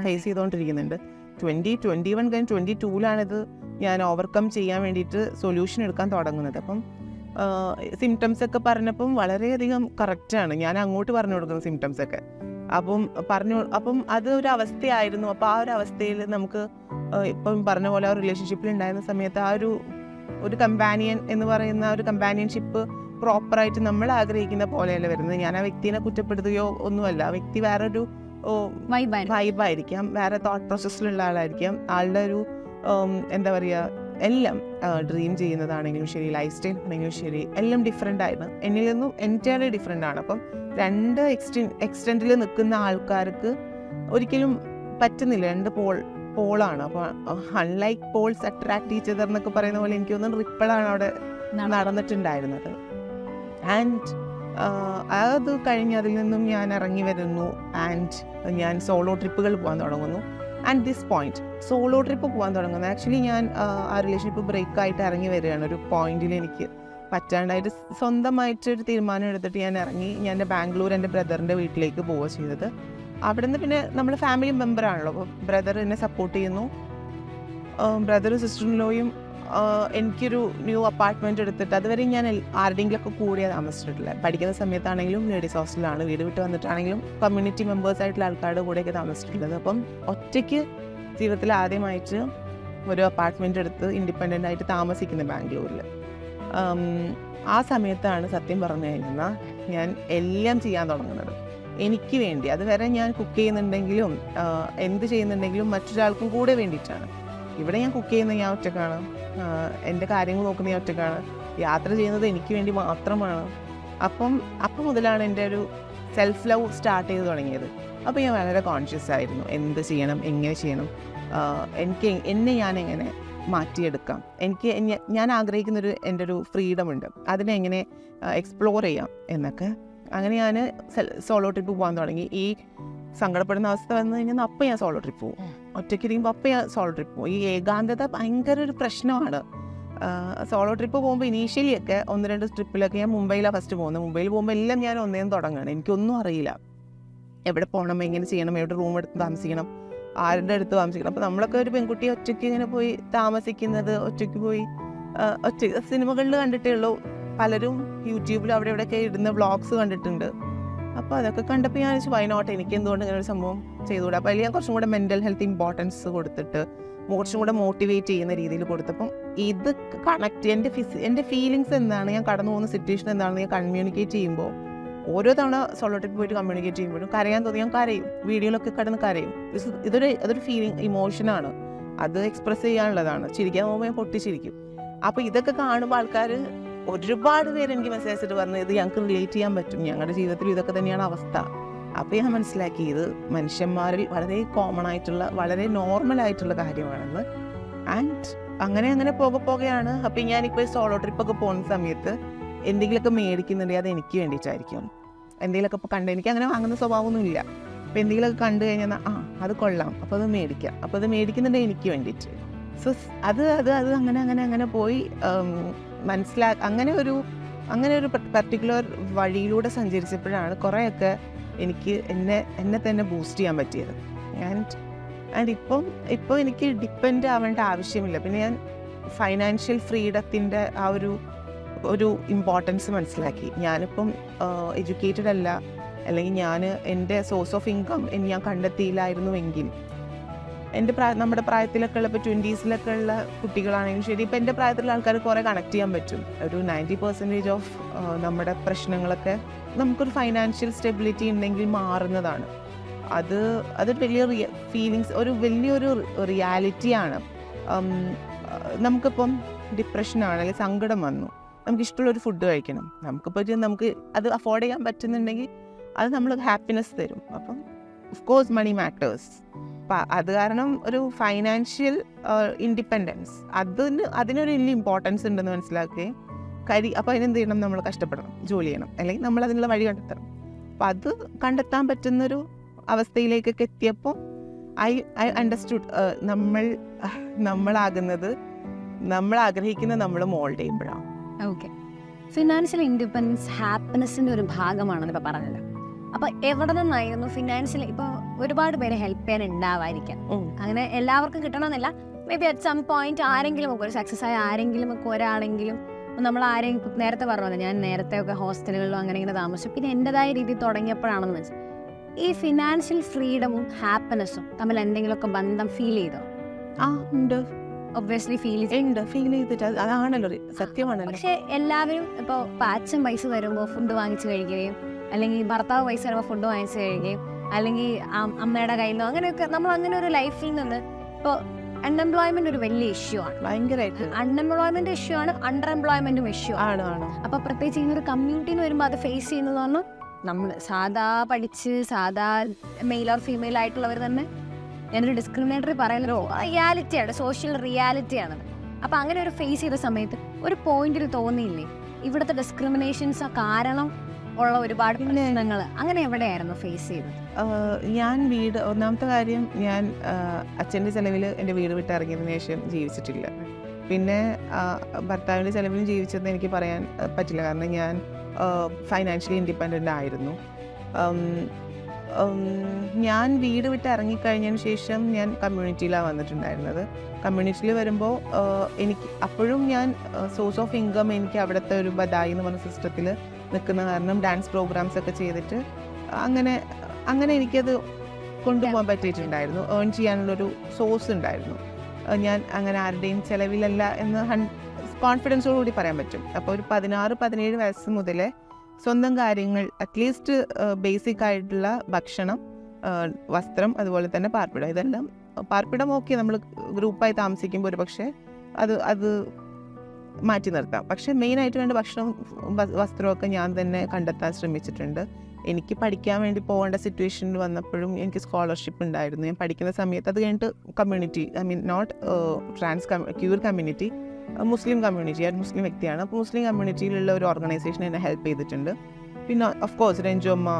ഫേസ് ചെയ്തുകൊണ്ടിരിക്കുന്നുണ്ട് ട്വന്റി ട്വന്റി വൺ കഴിഞ്ഞ് ട്വന്റി ടൂലാണിത് ഞാൻ ഓവർകം ചെയ്യാൻ വേണ്ടിയിട്ട് സൊല്യൂഷൻ എടുക്കാൻ തുടങ്ങുന്നത്. അപ്പം സിംറ്റംസ് ഒക്കെ പറഞ്ഞപ്പം വളരെയധികം കറക്റ്റാണ് ഞാൻ അങ്ങോട്ട് പറഞ്ഞു കൊടുക്കുന്ന സിംറ്റംസ് ഒക്കെ. അപ്പം പറഞ്ഞു അപ്പം അത് ഒരു അവസ്ഥയായിരുന്നു. അപ്പം ആ ഒരു അവസ്ഥയിൽ നമുക്ക് ഇപ്പം പറഞ്ഞ പോലെ ആ റിലേഷൻഷിപ്പിൽ ഉണ്ടായിരുന്ന സമയത്ത് ആ ഒരു ഒരു കമ്പാനിയൻ എന്ന് പറയുന്ന ഒരു കമ്പാനിയൻഷിപ്പ് പ്രോപ്പറായിട്ട് നമ്മൾ ആഗ്രഹിക്കുന്ന പോലെയല്ല വരുന്നത്. ഞാൻ ആ വ്യക്തിനെ കുറ്റപ്പെടുത്തുകയോ ഒന്നുമല്ല. ആ വ്യക്തി വേറൊരു ഓ, വൈബായിരിക്കാം. വേറെ തോട്ട് പ്രോസസ്സിലുള്ള ആളായിരിക്കാം. ആളുടെ ഒരു എന്താ പറയുക എല്ലാം ഡ്രീം ചെയ്യുന്നതാണെങ്കിലും ശരി ലൈഫ് സ്റ്റൈൽ ആണെങ്കിലും ശരി എല്ലാം ഡിഫറെന്റ് ആയിരുന്നു. എന്നിൽ നിന്നും എന്റയർലി ഡിഫറെന്റ് ആണ്. അപ്പം രണ്ട് എക്സ്റ്റെ എക്സ്റ്റെൻഡിൽ നിൽക്കുന്ന ആൾക്കാർക്ക് ഒരിക്കലും പറ്റുന്നില്ല. രണ്ട് പോൾ പോളാണ് അപ്പോൾ അൺലൈക്ക് പോൾസ് അട്രാക്ട് ഈച്ച് എന്നൊക്കെ പറയുന്ന പോലെ എനിക്ക് തോന്നുന്നു റിപ്പിളാണ് അവിടെ നടന്നിട്ടുണ്ടായിരുന്നത്. ആൻഡ് അത് കഴിഞ്ഞ് അതിൽ നിന്നും ഞാൻ ഇറങ്ങി വരുന്നു. ആൻഡ് ഞാൻ സോളോ ട്രിപ്പുകൾ പോകാൻ തുടങ്ങുന്നു. And this point solo trip പോകാൻ തുടങ്ങുന്നു. ആക്ച്വലി ഞാൻ ആ, റിലേഷൻഷിപ്പ് ബ്രേക്ക് ആയിട്ട് ഇറങ്ങി വരികയാണ്. ഒരു പോയിന്റിൽ എനിക്ക് പറ്റാണ്ടായിട്ട് സ്വന്തമായിട്ട് ഒരു തീരുമാനം എടുത്തിട്ട് ഞാൻ ഇറങ്ങി. ഞാൻ എന്റെ ബാംഗ്ലൂർ എന്റെ ബ്രദറിന്റെ വീട്ടിലേക്ക് പോവുക ചെയ്തത്. അവിടെ നിന്ന് പിന്നെ നമ്മൾ ഫാമിലി മെമ്പറാണല്ലോ അപ്പോൾ ബ്രദർ എന്നെ സപ്പോർട്ട് ചെയ്യുന്നു. ബ്രദറും സിസ്റ്ററിലോയും എനിക്കൊരു ന്യൂ അപ്പാർട്ട്മെന്റ് എടുത്തിട്ട് അതുവരെ ഞാൻ ആരുടെയെങ്കിലുമൊക്കെ കൂടെ താമസിച്ചിട്ടില്ല. പഠിക്കുന്ന സമയത്താണെങ്കിലും ലേഡീസ് ഹോസ്റ്റലാണ് വീട് വിട്ട് വന്നിട്ടാണെങ്കിലും കമ്മ്യൂണിറ്റി മെമ്പേഴ്സ് ആയിട്ടുള്ള ആൾക്കാരുടെ കൂടെയൊക്കെ താമസിച്ചിട്ടുള്ളത്. അപ്പം ഒറ്റയ്ക്ക് ജീവിതത്തിൽ ആദ്യമായിട്ട് ഒരു അപ്പാർട്ട്മെന്റ് എടുത്ത് ഇൻഡിപെൻഡന്റ് ആയിട്ട് താമസിക്കുന്നത് ബാംഗ്ലൂരിൽ ആ സമയത്താണ് സത്യം പറഞ്ഞു കഴിഞ്ഞാൽ ഞാൻ എല്ലാം ചെയ്യാൻ തുടങ്ങുന്നത്. എനിക്ക് വേണ്ടി. അതുവരെ ഞാൻ കുക്ക് ചെയ്യുന്നുണ്ടെങ്കിലും എന്ത് ചെയ്യുന്നുണ്ടെങ്കിലും മറ്റൊരാൾക്കും കൂടെ വേണ്ടിയിട്ടാണ്. ഇവിടെ ഞാൻ കുക്ക് ചെയ്യുന്നത് ഞാൻ ഒറ്റക്കാണ്. എന്റെ കാര്യങ്ങൾ നോക്കുന്നത് ഞാൻ ഒറ്റക്കാണ്. യാത്ര ചെയ്യുന്നത് എനിക്ക് വേണ്ടി മാത്രമാണ്. അപ്പം അപ്പം മുതലാണ് എന്റെ ഒരു സെൽഫ് ലവ് സ്റ്റാർട്ട് ചെയ്ത് തുടങ്ങിയത്. അപ്പോൾ ഞാൻ വളരെ കോൺഷ്യസ് ആയിരുന്നു. എന്ത് ചെയ്യണം എങ്ങനെ ചെയ്യണം? എനിക്ക് എന്നെ ഞാൻ എങ്ങനെ മാറ്റിയെടുക്കാം? എനിക്ക് ഞാൻ ആഗ്രഹിക്കുന്നൊരു എന്റെ ഒരു ഫ്രീഡം ഉണ്ട്. അതിനെ എങ്ങനെ എക്സ്പ്ലോർ ചെയ്യാം എന്നൊക്കെ. അങ്ങനെ ഞാൻ സോളോ ട്രിപ്പ് പോകാൻ തുടങ്ങി. ഈ സങ്കടപ്പെടുന്ന അവസ്ഥ വന്നു കഴിഞ്ഞാൽ അപ്പം ഞാൻ സോളോ ട്രിപ്പ് പോകും ഒറ്റയ്ക്ക് ഇരിക്കുമ്പോൾ അപ്പം ഞാൻ സോളോ ട്രിപ്പ് പോകും ഈ ഏകാന്തത ഭയങ്കര ഒരു പ്രശ്നമാണ്. സോളോ ട്രിപ്പ് പോകുമ്പോൾ ഇനീഷ്യലി ഒക്കെ ഒന്ന് രണ്ട് ട്രിപ്പിലൊക്കെ ഞാൻ മുംബൈയിലാണ് ഫസ്റ്റ് പോകുന്നത് മുംബൈയിൽ പോകുമ്പോൾ എല്ലാം ഞാൻ ഒന്നേന്ന് തുടങ്ങുകയാണ് എനിക്കൊന്നും അറിയില്ല. എവിടെ പോകണം എങ്ങനെ ചെയ്യണം എവിടെ റൂം എടുത്ത് താമസിക്കണം ആരുടെ അടുത്ത് താമസിക്കണം. അപ്പോൾ നമ്മളൊക്കെ ഒരു പെൺകുട്ടി ഒറ്റയ്ക്ക് ഇങ്ങനെ പോയി താമസിക്കുന്നത് ഒറ്റയ്ക്ക് പോയി ഒറ്റ സിനിമകളിൽ കണ്ടിട്ടേ ഉള്ളൂ. പലരും യൂട്യൂബിൽ അവിടെ ഇവിടെയൊക്കെ ഇടുന്ന വ്ളോഗ്സ് കണ്ടിട്ടുണ്ട്. അപ്പോൾ അതൊക്കെ കണ്ടപ്പോൾ ഞാൻ വെച്ചാൽ വൈനോട്ട് എനിക്ക് എന്തുകൊണ്ട് ഇങ്ങനെ ഒരു സംഭവം ചെയ്തുകൂടാ? അപ്പോൾ അതിൽ ഞാൻ കുറച്ചും കൂടെ മെന്റൽ ഹെൽത്ത് ഇമ്പോർട്ടൻസ് കൊടുത്തിട്ട് കുറച്ചും കൂടെ മോട്ടിവേറ്റ് ചെയ്യുന്ന രീതിയിൽ കൊടുത്തപ്പം ഇത് കണക്ട് എന്റെ ഫിസ് എന്റെ ഫീലിങ്സ് എന്താണ് ഞാൻ കടന്നു പോകുന്ന സിറ്റുവേഷൻ എന്താണെന്ന് ഞാൻ കമ്മ്യൂണിക്കേറ്റ് ചെയ്യുമ്പോൾ ഓരോ തവണ സോളോ ട്രിപ്പ് പോയിട്ട് കമ്മ്യൂണിക്കേറ്റ് ചെയ്യുമ്പോഴും കരയാൻ തോന്നി ഞാൻ കരയും. വീഡിയോയിലൊക്കെ കടന്ന് കരയും. ഇത് ഇതൊരു അതൊരു ഫീലിംഗ് ഇമോഷനാണ് അത് എക്സ്പ്രസ് ചെയ്യാനുള്ളതാണ്. ചിരിക്കാൻ പോകുമ്പോൾ ഞാൻ പൊട്ടിച്ചിരിക്കും. അപ്പോൾ ഇതൊക്കെ കാണുമ്പോൾ ആൾക്കാർ ഒരുപാട് പേര് എനിക്ക് മെസ്സേജ് അയച്ചിട്ട് പറഞ്ഞു ഇത് ഞങ്ങൾക്ക് റിലേറ്റ് ചെയ്യാൻ പറ്റും. ഞങ്ങളുടെ ജീവിതത്തിൽ ഇതൊക്കെ തന്നെയാണ് അവസ്ഥ. അപ്പോൾ ഞാൻ മനസ്സിലാക്കി ഇത് മനുഷ്യന്മാരിൽ വളരെ കോമൺ ആയിട്ടുള്ള വളരെ നോർമൽ ആയിട്ടുള്ള കാര്യമാണെന്ന്. ആൻഡ് അങ്ങനെ അങ്ങനെ പോകെ പോകെയാണ്. അപ്പം ഞാനിപ്പോൾ സോളോ ട്രിപ്പൊക്കെ പോകുന്ന സമയത്ത് എന്തെങ്കിലുമൊക്കെ മേടിക്കുന്നുണ്ടെങ്കിൽ അത് എനിക്ക് വേണ്ടിയിട്ടായിരിക്കും. എന്തെങ്കിലുമൊക്കെ ഇപ്പോൾ കണ്ട് എനിക്ക് അങ്ങനെ വാങ്ങുന്ന സ്വഭാവമൊന്നുമില്ല അപ്പോൾ എന്തെങ്കിലുമൊക്കെ കണ്ടു കഴിഞ്ഞാൽ ആ അത് കൊള്ളാം. അപ്പോൾ അത് മേടിക്കാം. അപ്പോൾ അത് മേടിക്കുന്നുണ്ടെങ്കിൽ എനിക്ക് വേണ്ടിയിട്ട്. സോ അത് അത് അത് അങ്ങനെ അങ്ങനെ അങ്ങനെ പോയി മനസ്സിലാ അങ്ങനെ ഒരു അങ്ങനെ ഒരു പർട്ടിക്കുലർ വഴിയിലൂടെ സഞ്ചരിച്ചപ്പോഴാണ് കുറേയൊക്കെ എനിക്ക് എന്നെ എന്നെ തന്നെ ബൂസ്റ്റ് ചെയ്യാൻ പറ്റിയത്. ആൻഡ് ആൻഡ് ഇപ്പം ഇപ്പോൾ എനിക്ക് ഡിപ്പെൻഡ് ആവേണ്ട ആവശ്യമില്ല. പിന്നെ ഞാൻ ഫൈനാൻഷ്യൽ ഫ്രീഡത്തിന്റെ ആ ഒരു ഒരു ഇമ്പോർട്ടൻസ് മനസ്സിലാക്കി. ഞാനിപ്പം എഡ്യൂക്കേറ്റഡ് അല്ല. അല്ലെങ്കിൽ ഞാൻ എന്റെ സോഴ്സ് ഓഫ് ഇൻകം ഞാൻ കണ്ടെത്തിയില്ലായിരുന്നുവെങ്കിൽ എന്റെ പ്രായ നമ്മുടെ പ്രായത്തിലൊക്കെ ഉള്ള ഇപ്പോൾ ട്വന്റീസിലൊക്കെ ഉള്ള കുട്ടികളാണെങ്കിലും ശരി ഇപ്പോൾ എന്റെ പ്രായത്തിലുള്ള ആൾക്കാർ കുറേ കണക്ട് ചെയ്യാൻ പറ്റും. ഒരു നയന്റി പെർസെന്റേജ് ഓഫ് നമ്മുടെ പ്രശ്നങ്ങളൊക്കെ നമുക്കൊരു ഫൈനാൻഷ്യൽ സ്റ്റെബിലിറ്റി ഉണ്ടെങ്കിൽ മാറുന്നതാണ്. അത് അതൊരു വലിയ റിയ ഫീലിങ്സ് ഒരു വലിയൊരു റിയാലിറ്റിയാണ് നമുക്കിപ്പം ഡിപ്രഷനാണ് അല്ലെങ്കിൽ സങ്കടം വന്നു. നമുക്ക് ഇഷ്ടമുള്ള ഒരു ഫുഡ് കഴിക്കണം. നമുക്കിപ്പോൾ ഇത് നമുക്ക് അത് അഫോർഡ് ചെയ്യാൻ പറ്റുന്നുണ്ടെങ്കിൽ അത് നമ്മൾ ഹാപ്പിനെസ് തരും. അപ്പം ഓഫ് കോഴ്സ് മണി മാറ്റേഴ്സ് അപ്പം അത് കാരണം ഒരു ഫൈനാൻഷ്യൽ ഇൻഡിപെൻഡൻസ് അതിന് അതിനൊരു വലിയ ഇമ്പോർട്ടൻസ് ഉണ്ടെന്ന് മനസ്സിലാക്കുകയും കരി അപ്പോൾ അതിനെന്ത് ചെയ്യണം? നമ്മൾ കഷ്ടപ്പെടണം. ജോലി ചെയ്യണം. അല്ലെങ്കിൽ നമ്മൾ അതിനുള്ള വഴി കണ്ടെത്തണം. അപ്പം അത് കണ്ടെത്താൻ പറ്റുന്നൊരു അവസ്ഥയിലേക്കൊക്കെ എത്തിയപ്പോൾ ഐ ഐ അണ്ടർസ്റ്റുഡ് നമ്മൾ നമ്മളാകുന്നത് നമ്മൾ ആഗ്രഹിക്കുന്ന നമ്മൾ മോൾഡ് ചെയ്യുമ്പോഴാണ്. ഓക്കെ ഫിനാൻഷ്യൽ ഇൻഡിപെൻഡൻസ് ഹാപ്പിനെസ്സിന്റെ ഒരു ഭാഗമാണെന്ന് ഇപ്പോൾ പറഞ്ഞത് അപ്പോൾ എവിടെ നിന്നായിരുന്നു ഫിനാൻഷ്യൽ ഇപ്പൊ ഒരുപാട് പേരെ ഹെൽപ്പ് ചെയ്യാൻ ഉണ്ടാവായിരിക്കാം അങ്ങനെ എല്ലാവർക്കും കിട്ടണമെന്നില്ല. May be at some point ആരെങ്കിലും ഒക്കെ ഒരു സക്സസ് ആയ ആരെങ്കിലും ഒക്കെ ഒരാളെങ്കിലും നമ്മൾ ആരെയും നേരത്തെ പറഞ്ഞത് ഞാൻ നേരത്തെ ഒക്കെ ഹോസ്റ്റലുകളിലും അങ്ങനെ ഇങ്ങനെ താമസിച്ചു. പിന്നെ എന്റെതായ രീതിയിൽ തുടങ്ങിയപ്പോഴാണെന്ന് വെച്ചാൽ ഈ ഫിനാൻഷ്യൽ ഫ്രീഡമും ഹാപ്പിനെസ്സും തമ്മിൽ എന്തെങ്കിലുമൊക്കെ ബന്ധം ഫീൽ ചെയ്തോ? ആ ഉണ്ട്. ഒബ്വിയസ്ലി ഫീൽ ഉണ്ട് ഫീൽ ചെയ്തിട്ട് അത് അതാണല്ലോ സത്യമാണല്ലോ. പക്ഷെ എല്ലാവരും ഇപ്പോൾ ഇപ്പം അച്ഛൻ പൈസ തരുമ്പോൾ ഫുഡ് വാങ്ങിച്ചു കഴിക്കുകയും അല്ലെങ്കിൽ ഭർത്താവ് പൈസ തരുമ്പോൾ ഫുഡ് വാങ്ങിച്ചു കഴിയുകയും അല്ലെങ്കിൽ അമ്മയുടെ കയ്യിൽ നിന്നോ അങ്ങനെയൊക്കെ നമ്മൾ അങ്ങനെ ഒരു ലൈഫിൽ നിന്ന് ഇപ്പോൾ അൺഎംപ്ലോയ്മെന്റ് ഒരു വലിയ ഇഷ്യൂ ആണ്. ഭയങ്കരമായിട്ട് അൺഎംപ്ലോയ്മെന്റ് ഇഷ്യൂ ആണ് അണ്ടർ എംപ്ലോയ്മെന്റും ഇഷ്യൂ ആണ്. ആണ് ആണ്. അപ്പൊ പ്രത്യേകിച്ച് ഇങ്ങനെ ഒരു കമ്മ്യൂണിറ്റിന്ന് വരുമ്പോൾ അത് ഫേസ് ചെയ്യുന്നത് പറഞ്ഞാൽ നമ്മൾ സാധാ പഠിച്ച് സാധാ മെയിൽ ഓർ ഫീമെയിൽ ആയിട്ടുള്ളവർ തന്നെ ഞാനൊരു ഡിസ്ക്രിമിനേറ്ററി പറയുന്നൊരു റിയാലിറ്റിയാണ് സോഷ്യൽ റിയാലിറ്റിയാണ് അപ്പൊ അങ്ങനെ ഒരു ഫേസ് ചെയ്ത സമയത്ത് ഒരു പോയിന്റിൽ തോന്നിയില്ലേ? ഇവിടുത്തെ ഡിസ്ക്രിമിനേഷൻസ് കാരണം ഉള്ള ഒരുപാട് പ്രശ്നങ്ങൾ അങ്ങനെ എവിടെയായിരുന്നു ഫേസ് ചെയ്തത്? ഞാൻ വീട് ഒന്നാമത്തെ കാര്യം ഞാൻ അച്ഛന്റെ ചിലവിൽ എന്റെ വീട് വിട്ട് ഇറങ്ങിയതിന് ശേഷം ജീവിച്ചിട്ടില്ല. പിന്നെ ഭർത്താവിന്റെ ചിലവിലും ജീവിച്ചതെന്ന് എനിക്ക് പറയാൻ പറ്റില്ല. കാരണം ഞാൻ ഫൈനാൻഷ്യലി ഇൻഡിപെൻഡന്റ് ആയിരുന്നു. ഞാൻ വീട് വിട്ട് ഇറങ്ങിക്കഴിഞ്ഞതിന് ശേഷം ഞാൻ കമ്മ്യൂണിറ്റിയിലാണ് വന്നിട്ടുണ്ടായിരുന്നത്. കമ്മ്യൂണിറ്റിയിൽ വരുമ്പോൾ എനിക്ക് അപ്പോഴും ഞാൻ സോഴ്സ് ഓഫ് ഇൻകം എനിക്ക് അവിടുത്തെ ഒരു ബദായി എന്ന് പറഞ്ഞ സിസ്റ്റത്തിൽ നിൽക്കുന്ന കാരണം ഡാൻസ് പ്രോഗ്രാംസ് ഒക്കെ ചെയ്തിട്ട് അങ്ങനെ അങ്ങനെ എനിക്കത് കൊണ്ടുപോകാൻ പറ്റിയിട്ടുണ്ടായിരുന്നു. ഏൺ ചെയ്യാനുള്ളൊരു സോഴ്സ് ഉണ്ടായിരുന്നു. ഞാൻ അങ്ങനെ ആരുടെയും ചിലവിലല്ല എന്ന് ഹൺ കോൺഫിഡൻസോടുകൂടി പറയാൻ പറ്റും. അപ്പോൾ ഒരു പതിനാറ് പതിനേഴ് വയസ്സ് മുതലേ സ്വന്തം കാര്യങ്ങൾ അറ്റ്ലീസ്റ്റ് ബേസിക് ആയിട്ടുള്ള ഭക്ഷണം വസ്ത്രം അതുപോലെ തന്നെ പാർപ്പിടം ഇതെല്ലാം പാർപ്പിടം ഓക്കെ നമ്മൾ ഗ്രൂപ്പായി താമസിക്കുമ്പോൾ ഒരു പക്ഷേ അത് അത് മാറ്റി നിർത്താം. പക്ഷേ മെയിനായിട്ട് വേണ്ട ഭക്ഷണം വസ്ത്രമൊക്കെ ഞാൻ തന്നെ കണ്ടെത്താൻ ശ്രമിച്ചിട്ടുണ്ട്. എനിക്ക് പഠിക്കാൻ വേണ്ടി പോകേണ്ട സിറ്റുവേഷനിൽ വന്നപ്പോഴും എനിക്ക് സ്കോളർഷിപ്പ് ഉണ്ടായിരുന്നു. ഞാൻ പഠിക്കുന്ന സമയത്ത് അത് കഴിഞ്ഞിട്ട് community I mean not trans queer community Muslim community ഞാൻ മുസ്ലിം വ്യക്തിയാണ്. അപ്പോൾ മുസ്ലിം കമ്മ്യൂണിറ്റിയിലുള്ള ഒരു ഓർഗനൈസേഷൻ എന്നെ ഹെൽപ്പ് ചെയ്തിട്ടുണ്ട്. പിന്നെ ഓഫ് കോഴ്സ് രഞ്ജുമ്മ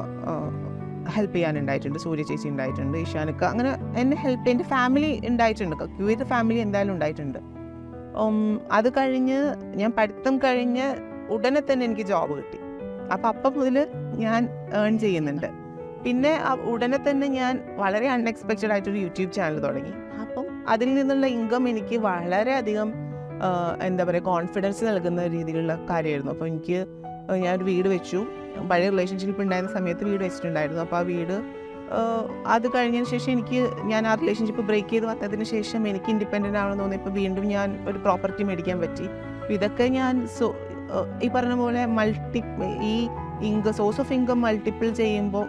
ഹെൽപ്പ് ചെയ്യാനുണ്ടായിട്ടുണ്ട്. സൂര്യ ചേച്ചി ഉണ്ടായിട്ടുണ്ട് ഇഷാനക്ക. അങ്ങനെ എന്നെ ഹെൽപ്പ് എന്റെ ഫാമിലി ഉണ്ടായിട്ടുണ്ട്. ക്യൂർ ഫാമിലി എന്തായാലും ഉണ്ടായിട്ടുണ്ട്. അത് കഴിഞ്ഞ് ഞാൻ പഠിത്തം കഴിഞ്ഞ് ഉടനെ തന്നെ എനിക്ക് ജോബ് കിട്ടി. അപ്പം അപ്പം മുതൽ ഞാൻ ഏൺ ചെയ്യുന്നുണ്ട്. പിന്നെ ഉടനെ തന്നെ ഞാൻ വളരെ അൺഎക്സ്പെക്റ്റഡ് ആയിട്ടൊരു യൂട്യൂബ് ചാനൽ തുടങ്ങി. അപ്പം അതിൽ നിന്നുള്ള ഇൻകം എനിക്ക് വളരെയധികം എന്താ പറയുക കോൺഫിഡൻസ് നൽകുന്ന രീതിയിലുള്ള കാര്യമായിരുന്നു. അപ്പോൾ എനിക്ക് ഞാനൊരു വീട് വെച്ചു. പഴയ റിലേഷൻഷിപ്പ് ഉണ്ടായിരുന്ന സമയത്ത് വീട് വെച്ചിട്ടുണ്ടായിരുന്നു. അപ്പോൾ ആ വീട് അത് കഴിഞ്ഞതിന് ശേഷം എനിക്ക് ഞാൻ ആ റിലേഷൻഷിപ്പ് ബ്രേക്ക് ചെയ്ത് വന്നതിന് ശേഷം എനിക്ക് ഇൻഡിപെൻഡന്റ് ആണെന്ന് തോന്നിയപ്പോൾ വീണ്ടും ഞാൻ ഒരു പ്രോപ്പർട്ടി മേടിക്കാൻ പറ്റി. ഇതൊക്കെ ഞാൻ സോ ഈ പറഞ്ഞ പോലെ മൾട്ടി ഈ income source of income multiple ചെയ്യുമ്പോൾ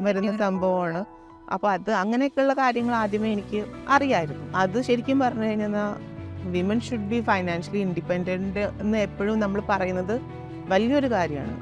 വരുന്ന സംഭവമാണ്. അപ്പോൾ അത് അങ്ങനെയൊക്കെയുള്ള കാര്യങ്ങൾ ആദ്യമേ എനിക്ക് അറിയായിരുന്നു. അത് ശരിക്കും പറഞ്ഞു കഴിഞ്ഞാൽ women should be financially independent എന്ന് എപ്പോഴും നമ്മൾ പറയുന്നത് വലിയൊരു കാര്യമാണ്.